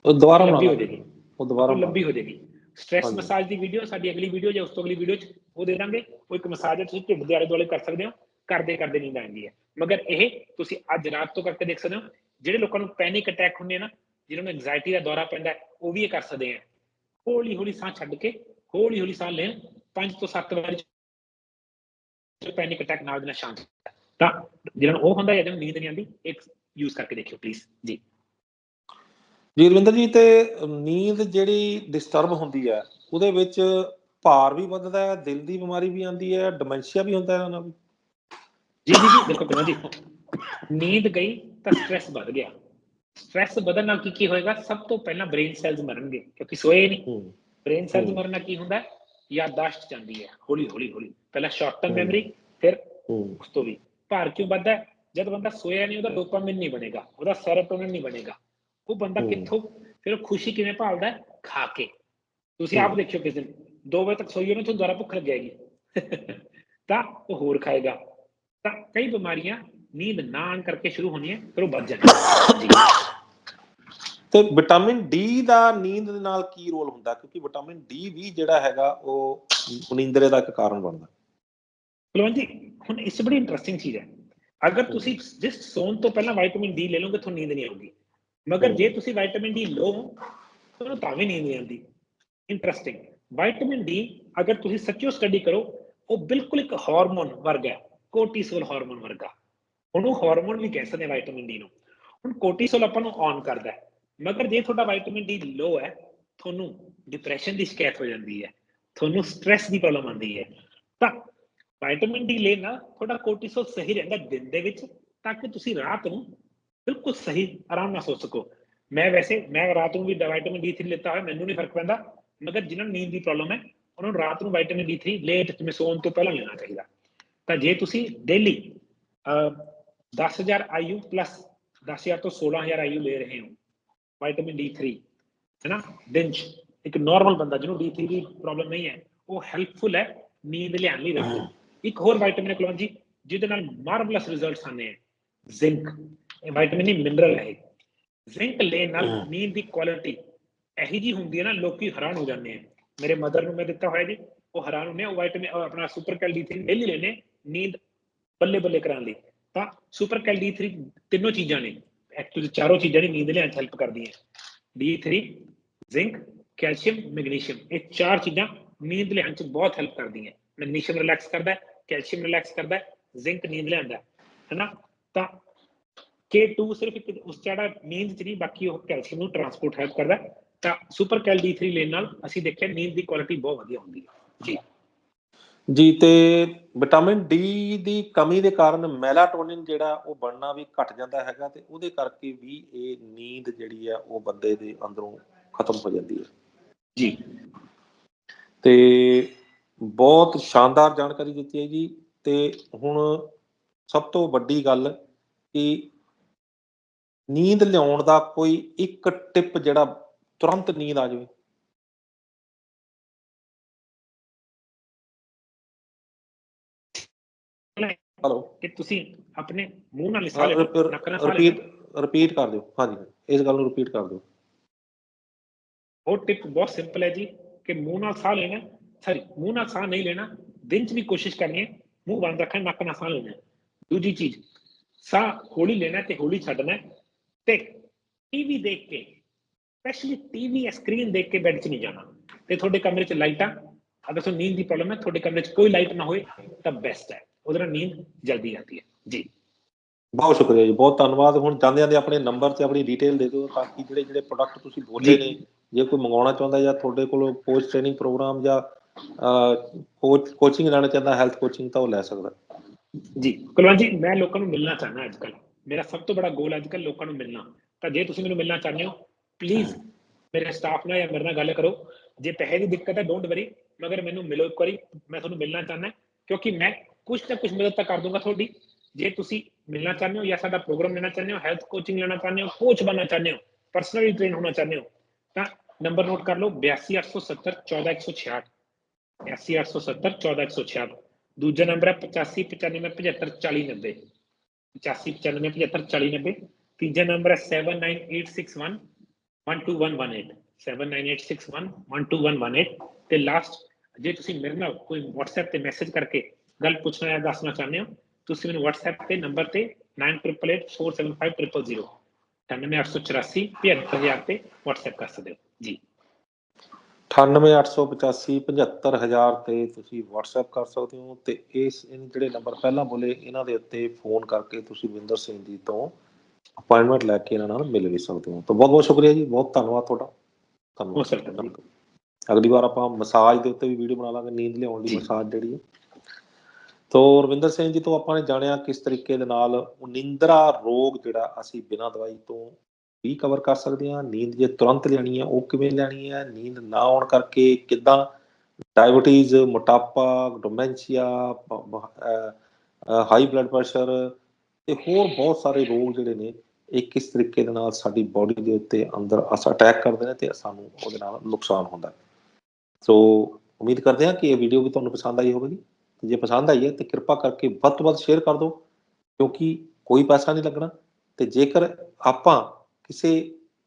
ਉਹ ਦੁਬਾਰਾ ਬਣਾ। ਜਾਏਗੀ। ਉਹ ਦੁਬਾਰਾ ਲੰਬੀ ਹੋ ਜਾਏਗੀ। ਸਟ੍ਰੈਸ। ਮਸਾਜ ਦੀ ਵੀਡੀਓ ਸਾਡੀ ਅਗਲੀ ਵੀਡੀਓ ਜਾਂ ਉਸ ਤੋਂ ਅਗਲੀ ਵੀਡੀਓ 'ਚ ਉਹ ਦੇ ਦਾਂਗੇ। ਉਹ ਇੱਕ ਮਸਾਜ ਹੈ ਤੁਸੀਂ ਢਿੱਡ ਦੇ ਆਲੇ ਦੁਆਲੇ ਕਰ ਸਕਦੇ ਹੋ। ਕਰਦੇ ਕਰਦੇ ਨੀਂਦ ਆਉਂਦੀ ਹੈ। ਮਗਰ ਇਹ ਤੁਸੀਂ ਅੱਜ ਰਾਤ ਤੋਂ ਕਰਕੇ ਦੇਖ ਸਕਦੇ ਹੋ, ਜਿਹੜੇ ਲੋਕਾਂ ਨੂੰ ਪੈਨਿਕ ਅਟੈਕ ਹੁੰਦੇ ਆ ਨਾ, ਜਿਹਨਾਂ ਨੂੰ ਐਂਜ਼ਾਈਟੀ ਦਾ ਦੌਰਾ ਪੈਂਦਾ ਉਹ ਵੀ ਇਹ ਕਰ ਸਕਦੇ ਆ। ਹੌਲੀ ਹੌਲੀ ਸਾਹ ਛੱਡ ਕੇ ਹੌਲੀ ਹੌਲੀ ਸਾਹ ਲੈਣ 5 ਤੋਂ 7 ਵਾਰੀ ਪੈਨਿਕ ਅਟੈਕ ਨਾਲ ਦੇ ਸ਼ਾਂਤ ਤਾਂ ਜਿਹਨਾਂ ਨੂੰ ਉਹ ਹੁੰਦਾ ਜਾਂ ਜਿਹਨਾਂ ਨੀਂਦ ਨਹੀਂ ਆਉਂਦੀ, ਇੱਕ ਯੂਜ਼ ਕਰਕੇ ਦੇਖਿਓ ਪਲੀਜ਼ ਜੀ। ਜੀ, ਰਵਿੰਦਰ ਜੀ, ਤੇ ਨੀਂਦ ਜਿਹੜੀ ਡਿਸਟਰਬ ਹੁੰਦੀ ਹੈ ਉਹਦੇ ਵਿੱਚ ਭਾਰ ਵੀ ਵੱਧਦਾ ਹੈ, ਦਿਲ ਦੀ ਬਿਮਾਰੀ ਵੀ ਆਉਂਦੀ ਹੈ ਡਿਮੈਂਸ਼ੀਆ ਵੀ ਹੁੰਦਾ ਹੈ ਉਹਨਾਂ ਨੂੰ ਜੀ ਜੀ ਜੀ ਦੇਖੋ ਕਿਵੇਂ ਜੀ ਨੀਂਦ ਗਈ ਤਾਂ ਸਟ੍ਰੈਸ ਵੱਧ ਗਿਆ ਸਟ੍ਰੈਸ ਵਧਣ ਨਾਲ ਕੀ ਕੀ ਹੋਏਗਾ ਸਭ ਤੋਂ ਪਹਿਲਾਂ ਬ੍ਰੇਨ ਸੈਲਸ ਮਰਨਗੇ ਕਿਉਂਕਿ ਸੋਏ ਨਹੀਂ ਬ੍ਰੇਨ ਸੈਲਸ। ਮਰਨਾ ਕੀ ਹੁੰਦਾ ਹੈ? ਯਾਦਦਾਸ਼ਤ ਜਾਂਦੀ ਹੈ ਹੌਲੀ ਹੌਲੀ ਹੌਲੀ ਪਹਿਲਾਂ ਸ਼ਾਰਟ ਟਰਮ। ਮੈਮਰੀ ਫਿਰ ਉਸ ਤੋਂ ਵੀ ਭਾਰ ਕਿਉਂ ਵੱਧਦਾ? ਜਦ ਬੰਦਾ ਸੋਇਆ ਨਹੀਂ ਉਹਦਾ ਡੋਪਾਮਾਈਨ ਨਹੀਂ ਬਣੇਗਾ ਉਹਦਾ ਸੈਰੋਟੋਨਿਨ ਨਹੀਂ ਬਣੇਗਾ ਉਹ ਬੰਦਾ। ਕਿੱਥੋਂ ਫਿਰ ਖੁਸ਼ੀ ਕਿਵੇਂ ਭਾਲਦਾ? ਖਾ ਕੇ ਤੁਸੀਂ ਆਪ। ਦੇਖਿਓ ਕਿਸੇ ਦਿਨ 2 ਵਜੇ ਤੱਕ ਸੋਈਏ ਨਾ ਤੁਹਾਨੂੰ ਦੁਬਾਰਾ ਭੁੱਖ ਲੱਗੇਗੀ ਤਾਂ ਉਹ ਹੋਰ ਖਾਏਗਾ ਤਾਂ ਕਈ ਬਿਮਾਰੀਆਂ ਨੀਂਦ ਨਾ ਆਉਣ ਕਰਕੇ ਸ਼ੁਰੂ ਹੋਣੀਆਂ ਫਿਰ ਉਹ ਵੱਧ ਜਾਂਦੀਆਂ। ਤੇ ਵਿਟਾਮਿਨ ਡੀ ਦਾ ਨੀਂਦ ਦੇ ਨਾਲ ਕੀ ਰੋਲ ਹੁੰਦਾ? ਕਿਉਂਕਿ ਵਿਟਾਮਿਨ ਡੀ ਵੀ ਜਿਹੜਾ ਹੈਗਾ ਉਹ ਨੀਂਦਰੇ ਦਾ ਇੱਕ ਕਾਰਨ ਬਣਦਾ। ਕੁਲਵੰਤ ਜੀ ਹੁਣ ਇਸ ਬੜੀ ਇੰਟਰਸਟਿੰਗ ਚੀਜ਼ ਹੈ। ਅਗਰ ਤੁਸੀਂ ਜਿਸ ਸੌਣ ਤੋਂ ਪਹਿਲਾਂ ਵਿਟਾਮਿਨ ਡੀ ਲੈ ਲਓਗੇ ਤੁਹਾਨੂੰ ਨੀਂਦ ਨਹੀਂ ਆਊਗੀ। ਮਗਰ ਜੇ ਤੁਸੀਂ ਵਿਟਾਮਿਨ ਡੀ ਲਓ ਤੁਹਾਨੂੰ ਤਾਂ ਵੀ ਨੀਂਦ ਨਹੀਂ ਆਉਂਦੀ। ਇੰਟਰਸਟਿੰਗ ਵਿਟਾਮਿਨ ਡੀ ਅਗਰ ਤੁਸੀਂ ਸੱਚੋ ਸਟੱਡੀ ਕਰੋ ਉਹ ਬਿਲਕੁਲ ਇੱਕ ਹਾਰਮੋਨ ਵਰਗਾ ਹੈ। ਕੋਰਟੀਸੋਲ ਹਾਰਮੋਨ ਵਰਗਾ। ਉਹਨੂੰ ਹਾਰਮੋਨ ਵੀ ਕਹਿ ਸਕਦੇ ਆ ਵਿਟਾਮਿਨ ਡੀ ਨੂੰ? ਹੁਣ ਕੋਰਟੀਸੋਲ ਆਪਾਂ ਨੂੰ ਔਨ ਕਰਦਾ ਹੈ। ਮਗਰ ਜੇ ਤੁਹਾਡਾ ਵਿਟਾਮਿਨ ਡੀ ਲੋ ਹੈ, ਤੁਹਾਨੂੰ ਡਿਪਰੈਸ਼ਨ ਦੀ ਸ਼ਿਕਾਇਤ ਹੋ ਜਾਂਦੀ ਹੈ। ਤੁਹਾਨੂੰ ਸਟ੍ਰੈਸ ਦੀ ਪ੍ਰੋਬਲਮ ਆਉਂਦੀ ਹੈ। ਤਾਂ ਵਿਟਾਮਿਨ ਡੀ ਲੈਣਾ ਤੁਹਾਡਾ ਕੋਰਟੀਸੋਲ ਸਹੀ ਰਹਿੰਦਾ ਦਿਨ ਦੇ ਵਿੱਚ, ਤਾਂ ਕਿ ਤੁਸੀਂ ਰਾਤ ਨੂੰ ਬਿਲਕੁਲ ਸਹੀ ਆਰਾਮ ਨਾਲ ਸੋ ਸਕੋ। ਮੈਂ ਵੈਸੇ, ਮੈਂ ਰਾਤ ਨੂੰ ਵੀ ਵਿਟਾਮਿਨ ਡੀ 3 ਲੈਤਾ ਹੋਇਆ, ਮੈਨੂੰ ਨਹੀਂ ਫ਼ਰਕ ਪੈਂਦਾ। ਮਗਰ ਜਿਨ੍ਹਾਂ ਨੂੰ ਨੀਂਦ ਦੀ ਪ੍ਰੋਬਲਮ ਹੈ, ਉਹਨਾਂ ਨੂੰ ਰਾਤ ਨੂੰ ਵਿਟਾਮਿਨ ਡੀ 3 ਲੇਟ ਜਿਵੇਂ ਸੌਣ ਤੋਂ ਪਹਿਲਾਂ ਲੈਣਾ ਚਾਹੀਦਾ। ਤਾਂ ਜੇ ਤੁਸੀਂ ਡੇਲੀ 10000 ਆਯੂ ਪਲੱਸ 10000 ਤੋਂ 16000 ਆਯੂ ਲੈ ਰਹੇ ਹੋ ਵਿਟਾਮਿਨ ਡੀ 3 ਹੈ ਨਾ ਦਿਨ 'ਚ ਇੱਕ ਨਾਰਮਲ ਬੰਦਾ ਜਿਹਨੂੰ ਡੀ 3 ਦੀ ਪ੍ਰੋਬਲਮ ਨਹੀਂ ਹੈ ਉਹ ਹੈਲਪਫੁਲ ਹੈ ਨੀਂਦ ਲਿਆਉਣ ਲਈ ਰੱਖੋ। ਇੱਕ ਹੋਰ ਵਿਟਾਮਿਨ ਕੋਲੋਂ ਜੀ ਜਿਹਦੇ ਨਾਲ ਮਾਰਵਲਸ ਰਿਜ਼ਲਟਸ ਆਨੇ ਹੈ ਜ਼ਿੰਕ ਇਹ ਵਿਟਾਮਿਨ ਹੀ ਮਿਨਰਲ ਹੈ। ਜ਼ਿੰਕ ਲੈਣ ਨਾਲ। ਨੀਂਦ ਦੀ ਕੁਆਲਿਟੀ ਇਹੀ ਜੀ ਹੁੰਦੀ ਹੈ ਨਾ ਲੋਕੀ ਹੈਰਾਨ ਹੋ ਜਾਂਦੇ ਆ। ਮੇਰੇ ਮਦਰ ਨੂੰ ਮੈਂ ਦਿੱਤਾ ਹੋਇਆ ਜੀ ਉਹ ਹੈਰਾਨ ਹੁੰਦੇ ਆ ਉਹ ਵਿਟਾਮਿਨ ਆਪਣਾ ਸੁਪਰ ਕੈਲ ਡੀ 3 ਡੇਲੀ ਲੈਣੇ ਨੀਂਦ ਬੱਲੇ ਬੱਲੇ ਕਰਾਉਣ ਲਈ। ਤਾਂ ਸੁਪਰ ਕੈਲ ਡੀ 3 ਤਿੰਨੋਂ ਚੀਜ਼ਾਂ ਨੇ। ਐਕਚੁਅਲੀ ਚਾਰੋਂ ਚੀਜ਼ਾਂ ਨੇ ਨੀਂਦ ਲੈਣ ਚ ਹੈਲਪ ਕਰਦੀਆਂ। ਡੀ 3 ਜ਼ਿੰਕ ਕੈਲਸ਼ੀਅਮ ਮੈਗਨੀਸ਼ੀਅਮ ਇਹ ਚਾਰ ਚੀਜ਼ਾਂ ਨੀਂਦ ਲੈਣ ਚ ਬਹੁਤ ਹੈਲਪ ਕਰਦੀਆਂ। ਮੈਗਨੀਸ਼ੀਅਮ ਰਿਲੈਕਸ ਕਰਦਾ ਹੈ ਕੈਲਸ਼ੀਅਮ ਰਿਲੈਕਸ ਕਰਦਾ ਹੈ ਜ਼ਿੰਕ ਨੀਂਦ ਲਿਆਂਦਾ ਹੈ ਨਾ ਤਾਂ K2 ਸਿਰਫ ਇੱਕ ਉਸ ਜਿਹੜਾ ਨੀਂਦ ਚ ਨਹੀਂ, ਬਾਕੀ ਉਹ ਕੈਲਸ਼ੀਅਮ ਨੂੰ ਟਰਾਂਸਪੋਰਟ ਹੈਲਪ ਕਰਦਾ। ਤਾਂ ਸੁਪਰ ਕੈਲ D3 ਲੈਣ ਨਾਲ ਅਸੀਂ ਦੇਖਿਆ ਨੀਂਦ ਦੀ ਕੁਆਲਿਟੀ ਬਹੁਤ ਵਧੀਆ ਹੁੰਦੀ ਹੈ। ਜੀ। ਜੀ ਤੇ ਵਿਟਾਮਿਨ ਡੀ ਦੀ ਕਮੀ ਦੇ ਕਾਰਨ ਮੈਲਾਟੋਨਿਨ ਜਿਹੜਾ ਉਹ ਬਣਨਾ ਵੀ ਘਟ ਜਾਂਦਾ ਹੈਗਾ ਤੇ ਉਹਦੇ ਕਰਕੇ ਵੀ ਇਹ ਨੀਂਦ ਜਿਹੜੀ ਆ ਉਹ ਬੰਦੇ ਦੇ ਅੰਦਰੋਂ ਖਤਮ ਹੋ ਜਾਂਦੀ ਹੈ। ਜੀ। ਤੇ ਬਹੁਤ ਸ਼ਾਨਦਾਰ ਜਾਣਕਾਰੀ ਦਿੱਤੀ ਹੈ ਜੀ ਤੇ ਹੁਣ ਸਭ ਤੋਂ ਵੱਡੀ ਗੱਲ ਕਿ ਨੀਂਦ ਲਿਆਉਣ ਦਾ ਕੋਈ ਇੱਕ ਟਿਪ ਜਿਹੜਾ ਤੁਰੰਤ ਨੀਂਦ ਆ ਜਾਵੇ। ਹਲੋ ਕਿ ਤੁਸੀਂ ਆਪਣੇ ਮੂੰਹ ਨਾਲ ਸਾਹ ਰਿਪੀਟ ਰਿਪੀਟ ਕਰ ਦਿਓ। ਹਾਂਜੀ ਇਸ ਗੱਲ ਨੂੰ ਰਿਪੀਟ ਕਰ ਦਿਓ। ਉਹ ਟਿਪ ਬਹੁਤ ਸਿੰਪਲ ਹੈ ਜੀ ਕਿ ਮੂੰਹ ਨਾਲ ਸਾਹ ਲੈਣਾ ਸੌਰੀ ਮੂੰਹ ਨਾਲ ਸਾਹ ਨਹੀਂ ਲੈਣਾ ਦਿਨ ਚ ਵੀ ਕੋਸ਼ਿਸ਼ ਕਰਨੀ ਹੈ ਮੂੰਹ ਬੰਦ ਰੱਖਣਾ ਨੱਕ ਨਾਲ ਸਾਹ ਲੈਣਾ। ਦੂਜੀ ਚੀਜ਼ ਸਾਹ ਹੌਲੀ ਲੈਣਾ ਤੇ ਹੌਲੀ ਛੱਡਣਾ ਤੇ ਟੀਵੀ ਦੇਖ ਕੇ ਸਪੈਸ਼ਲੀ ਟੀਵੀ ਸਕਰੀਨ ਦੇਖ ਕੇ ਬੈੱਡ 'ਚ ਨਹੀਂ ਜਾਣਾ। ਤੇ ਤੁਹਾਡੇ ਕਮਰੇ 'ਚ ਲਾਈਟਾਂ ਅਗਰ ਤੁਹਾਨੂੰ ਨੀਂਦ ਦੀ ਪ੍ਰੋਬਲਮ ਹੈ ਤੁਹਾਡੇ ਕਮਰੇ 'ਚ ਕੋਈ ਲਾਈਟ ਨਾ ਹੋਏ ਤਾਂ ਬੈਸਟ ਹੈ। ਉਹਦੇ ਨਾਲ ਨੀਂਦ ਜਲਦੀ ਆਉਂਦੀ ਹੈ। ਜੀ। ਬਹੁਤ ਸ਼ੁਕਰੀਆ ਜੀ ਬਹੁਤ ਧੰਨਵਾਦ। ਹੁਣ ਜਾਂਦੇ ਜਾਂਦੇ ਆਪਣੇ ਨੰਬਰ ਤੇ ਆਪਣੀ ਡਿਟੇਲ ਦੇ ਦਿਓ ਤਾਂ ਕਿ ਜਿਹੜੇ ਜਿਹੜੇ ਪ੍ਰੋਡਕਟ ਤੁਸੀਂ ਬੋਲੇ। ਨੇ ਜੇ ਕੋਈ ਮੰਗਵਾਉਣਾ ਚਾਹੁੰਦਾ ਜਾਂ ਤੁਹਾਡੇ ਕੋਲ ਕੋਚ ਟ੍ਰੇਨਿੰਗ ਪ੍ਰੋਗਰਾਮ ਜਾਂ ਕੋਚ ਕੋਚਿੰਗ ਲੈਣਾ ਚਾਹੁੰਦਾ ਹੈਲਥ ਕੋਚਿੰਗ ਤਾਂ ਉਹ ਲੈ ਸਕਦਾ। ਜੀ। ਕੁਲਵੰਤ ਜੀ ਮੈਂ ਲੋਕਾਂ ਨੂੰ ਮਿਲਣਾ ਚਾਹਨਾ ਅੱਜ ਕੱਲ ਮੇਰਾ ਸਭ ਤੋਂ ਬੜਾ ਗੋਲ ਅੱਜ ਕੱਲ ਲੋਕਾਂ ਨੂੰ ਮਿਲਣਾ। ਤਾਂ ਜੇ ਤੁਸੀਂ ਮੈਨੂੰ ਮਿਲਣਾ ਚਾਹੁੰਦੇ ਹੋ ਪਲੀਜ਼ ਮੇਰੇ ਸਟਾਫ ਨਾਲ ਜਾਂ ਮੇਰੇ ਨਾਲ ਗੱਲ ਕਰੋ। ਜੇ ਪੈਸੇ ਦੀ ਦਿੱਕਤ ਹੈ ਡੋਂਟ ਵਰੀ ਮਗਰ ਮੈਨੂੰ ਮਿਲੋ ਇੱਕ ਵਾਰੀ। ਮੈਂ ਤੁਹਾਨੂੰ ਮਿਲਣਾ ਚਾਹੁੰਦਾ ਕਿਉਂਕਿ ਮੈਂ ਕੁਝ ਨਾ ਕੁਝ ਮਦਦ ਤਾਂ ਕਰ ਦੂੰਗਾ ਤੁਹਾਡੀ ਜੇ ਤੁਸੀਂ ਮਿਲਣਾ ਚਾਹੁੰਦੇ ਹੋ ਜਾਂ ਸਾਡਾ ਪ੍ਰੋਗਰਾਮ ਲੈਣਾ ਚਾਹੁੰਦੇ ਹੋ ਹੈਲਥ ਕੋਚਿੰਗ ਲੈਣਾ ਚਾਹੁੰਦੇ ਹੋ ਕੋਚ ਬਣਨਾ ਚਾਹੁੰਦੇ ਹੋ ਪਰਸਨਲੀ ਟ੍ਰੇਨ ਹੋਣਾ ਚਾਹੁੰਦੇ ਹੋ ਤਾਂ ਨੰਬਰ ਨੋਟ ਕਰ ਲਓ 82870 14166 82870 14166 ਦੂਜਾ ਨੰਬਰ ਹੈ 8595754090 8595754090 ਤੀਜਾ ਨੰਬਰ ਹੈ 79861 12118 79861 12118 ਤੇ ਲਾਸਟ ਜੇ ਤੁਸੀਂ ਮੇਰੇ ਨਾਲ ਕੋਈ WhatsApp ਤੇ ਮੈਸੇਜ ਕਰਕੇ ਗੱਲ ਪੁੱਛਣਾ ਜਾਂ ਦੱਸਣਾ ਚਾਹੁੰਦੇ ਹੋ ਤੁਸੀਂ ਮੈਨੂੰ WhatsApp ਤੇ ਨੰਬਰ ਤੇ 9888475000 9884 75000 ਤੇ WhatsApp ਕਰ ਸਕਦੇ ਹੋ ਜੀ 98885 75000 ਤੇ ਤੁਸੀਂ WhatsApp ਕਰ ਸਕਦੇ ਹੋ ਤੇ ਇਸ ਜਿਹੜੇ ਨੰਬਰ ਪਹਿਲਾਂ ਬੋਲੇ ਇਹਨਾਂ ਦੇ ਉੱਤੇ ਫੋਨ ਕਰਕੇ ਤੁਸੀਂ ਵਿੰਦਰ ਸਿੰਘ ਜੀ ਤੋਂ ਅਪਾਇੰਟਮੈਂਟ ਲੈ ਕੇ ਇਹਨਾਂ ਨਾਲ ਮਿਲ ਵੀ ਸਕਦੇ ਹੋ ਤਾਂ ਬਹੁਤ ਬਹੁਤ ਸ਼ੁਕਰੀਆ ਜੀ ਬਹੁਤ ਧੰਨਵਾਦ ਤੁਹਾਡਾ। ਧੰਨਵਾਦ ਅਗਲੀ ਵਾਰ ਆਪਾਂ ਮਸਾਜ ਦੇ ਉੱਤੇ ਵੀ ਵੀਡੀਓ ਬਣਾ ਲਾਂਗੇ ਨੀਂਦ ਲਿਆਉਣ ਜੀ। ਮਸਾਜ ਜਿਹੜੀ ਹੈ ਤੋ ਰਵਿੰਦਰ ਸਿੰਘ ਜੀ ਤੋਂ ਆਪਾਂ ਨੇ ਜਾਣਿਆ ਕਿਸ ਤਰੀਕੇ ਦੇ ਨਾਲ ਨਿੰਦਰਾ ਰੋਗ ਜਿਹੜਾ ਅਸੀਂ ਬਿਨਾਂ ਦਵਾਈ ਤੋਂ ਵੀ ਕਵਰ ਕਰ ਸਕਦੇ ਹਾਂ। ਨੀਂਦ ਜੇ ਤੁਰੰਤ ਲੈਣੀ ਹੈ, ਉਹ ਕਿਵੇਂ ਲੈਣੀ ਹੈ? ਨੀਂਦ ਨਾ ਆਉਣ ਕਰਕੇ ਕਿੱਦਾਂ? ਡਾਇਬੀਟੀਜ਼ ਮੋਟਾਪਾ ਡੋਮੈਂਸ਼ੀਆ ਹਾਈ ਬਲੱਡ ਪ੍ਰੈਸ਼ਰ ਤੇ ਹੋਰ ਬਹੁਤ ਸਾਰੇ ਰੋਗ ਜਿਹੜੇ ਨੇ, ਇਹ ਕਿਸ ਤਰੀਕੇ ਦੇ ਨਾਲ ਸਾਡੀ ਬਾਡੀ ਦੇ ਉੱਤੇ ਅੰਦਰ ਅਸ ਅਟੈਕ ਕਰਦੇ ਨੇ ਤੇ ਸਾਨੂੰ ਉਹਦੇ ਨਾਲ ਨੁਕਸਾਨ ਹੁੰਦਾ ਸੋ ਉਮੀਦ ਕਰਦੇ ਹਾਂ ਕਿ ਇਹ ਵੀਡੀਓ ਵੀ ਤੁਹਾਨੂੰ ਪਸੰਦ ਆਈ ਹੋਵੇਗੀ। ਤੇ ਜੇ ਪਸੰਦ ਆਈ ਹੈ ਤੇ ਕਿਰਪਾ ਕਰਕੇ ਵੱਧ ਤੋਂ ਵੱਧ ਸ਼ੇਅਰ ਕਰ ਦਿਓ, ਕਿਉਂਕਿ ਕੋਈ ਪੈਸਾ ਨਹੀਂ ਲੱਗਣਾ। ਤੇ ਜੇਕਰ ਆਪਾਂ ਕਿਸੇ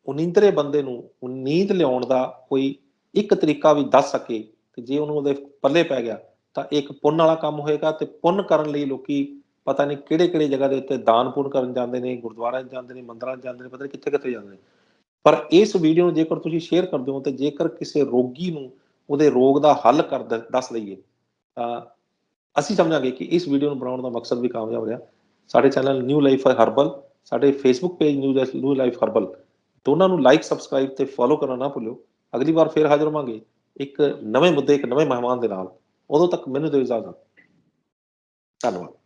ਉਨੀਂਦਰੇ ਬੰਦੇ ਨੂੰ ਨੀਂਦ ਲਿਆਉਣ ਦਾ ਕੋਈ ਇੱਕ ਤਰੀਕਾ ਵੀ ਦੱਸ ਸਕੇ ਤੇ ਜੇ ਉਹਨੂੰ ਉਹਦੇ ਪੱਲੇ ਪੈ ਗਿਆ, ਤਾਂ ਇੱਕ ਪੁੰਨ ਵਾਲਾ ਕੰਮ ਹੋਏਗਾ ਤੇ ਪੁੰਨ ਕਰਨ ਲਈ ਲੋਕੀ ਪਤਾ ਨਹੀਂ ਕਿਹੜੇ ਕਿਹੜੇ ਜਗ੍ਹਾ ਦੇ ਉੱਤੇ ਦਾਨ ਪੁੰਨ ਕਰਨ ਜਾਂਦੇ ਨੇ, ਗੁਰਦੁਆਰਿਆਂ 'ਚ ਜਾਂਦੇ ਨੇ, ਮੰਦਰਾਂ 'ਚ ਜਾਂਦੇ ਨੇ, ਪਤਾ ਨਹੀਂ ਕਿੱਥੇ ਕਿੱਥੇ ਜਾਂਦੇ ਨੇ। ਪਰ ਇਸ ਵੀਡੀਓ ਨੂੰ ਜੇਕਰ ਤੁਸੀਂ ਸ਼ੇਅਰ ਕਰਦੇ ਹੋ ਤੇ ਜੇਕਰ ਕਿਸੇ ਰੋਗੀ ਨੂੰ ਉਹਦੇ ਰੋਗ ਦਾ ਹੱਲ ਕਰ ਦੱਸ ਲਈਏ ਤਾਂ ਅਸੀਂ ਸਮਝਾਂਗੇ ਕਿ ਇਸ ਵੀਡੀਓ ਨੂੰ ਬਣਾਉਣ ਦਾ ਮਕਸਦ ਵੀ ਕਾਮਯਾਬ ਰਿਹਾ। ਸਾਡੇ ਚੈਨਲ ਨਿਊ ਲਾਈਫ ਹਰਬਲ ਸਾਡੇ Facebook page new new life herbal ਦੋਨਾਂ ਨੂੰ ਲਾਈਕ ਸਬਸਕ੍ਰਾਈਬ ਤੇ ਫੋਲੋ ਕਰਨਾ ਨਾ ਭੁੱਲਿਓ। ਅਗਲੀ ਵਾਰ ਫੇਰ ਹਾਜ਼ਰ ਹੋਵਾਂਗੇ ਇੱਕ ਨਵੇਂ ਮੁੱਦੇ, ਇੱਕ ਨਵੇਂ ਮਹਿਮਾਨ ਦੇ ਨਾਲ। ਉਦੋਂ ਤੱਕ ਮੈਨੂੰ ਦਿਓ ਇਜਾਜ਼ਤ। ਧੰਨਵਾਦ।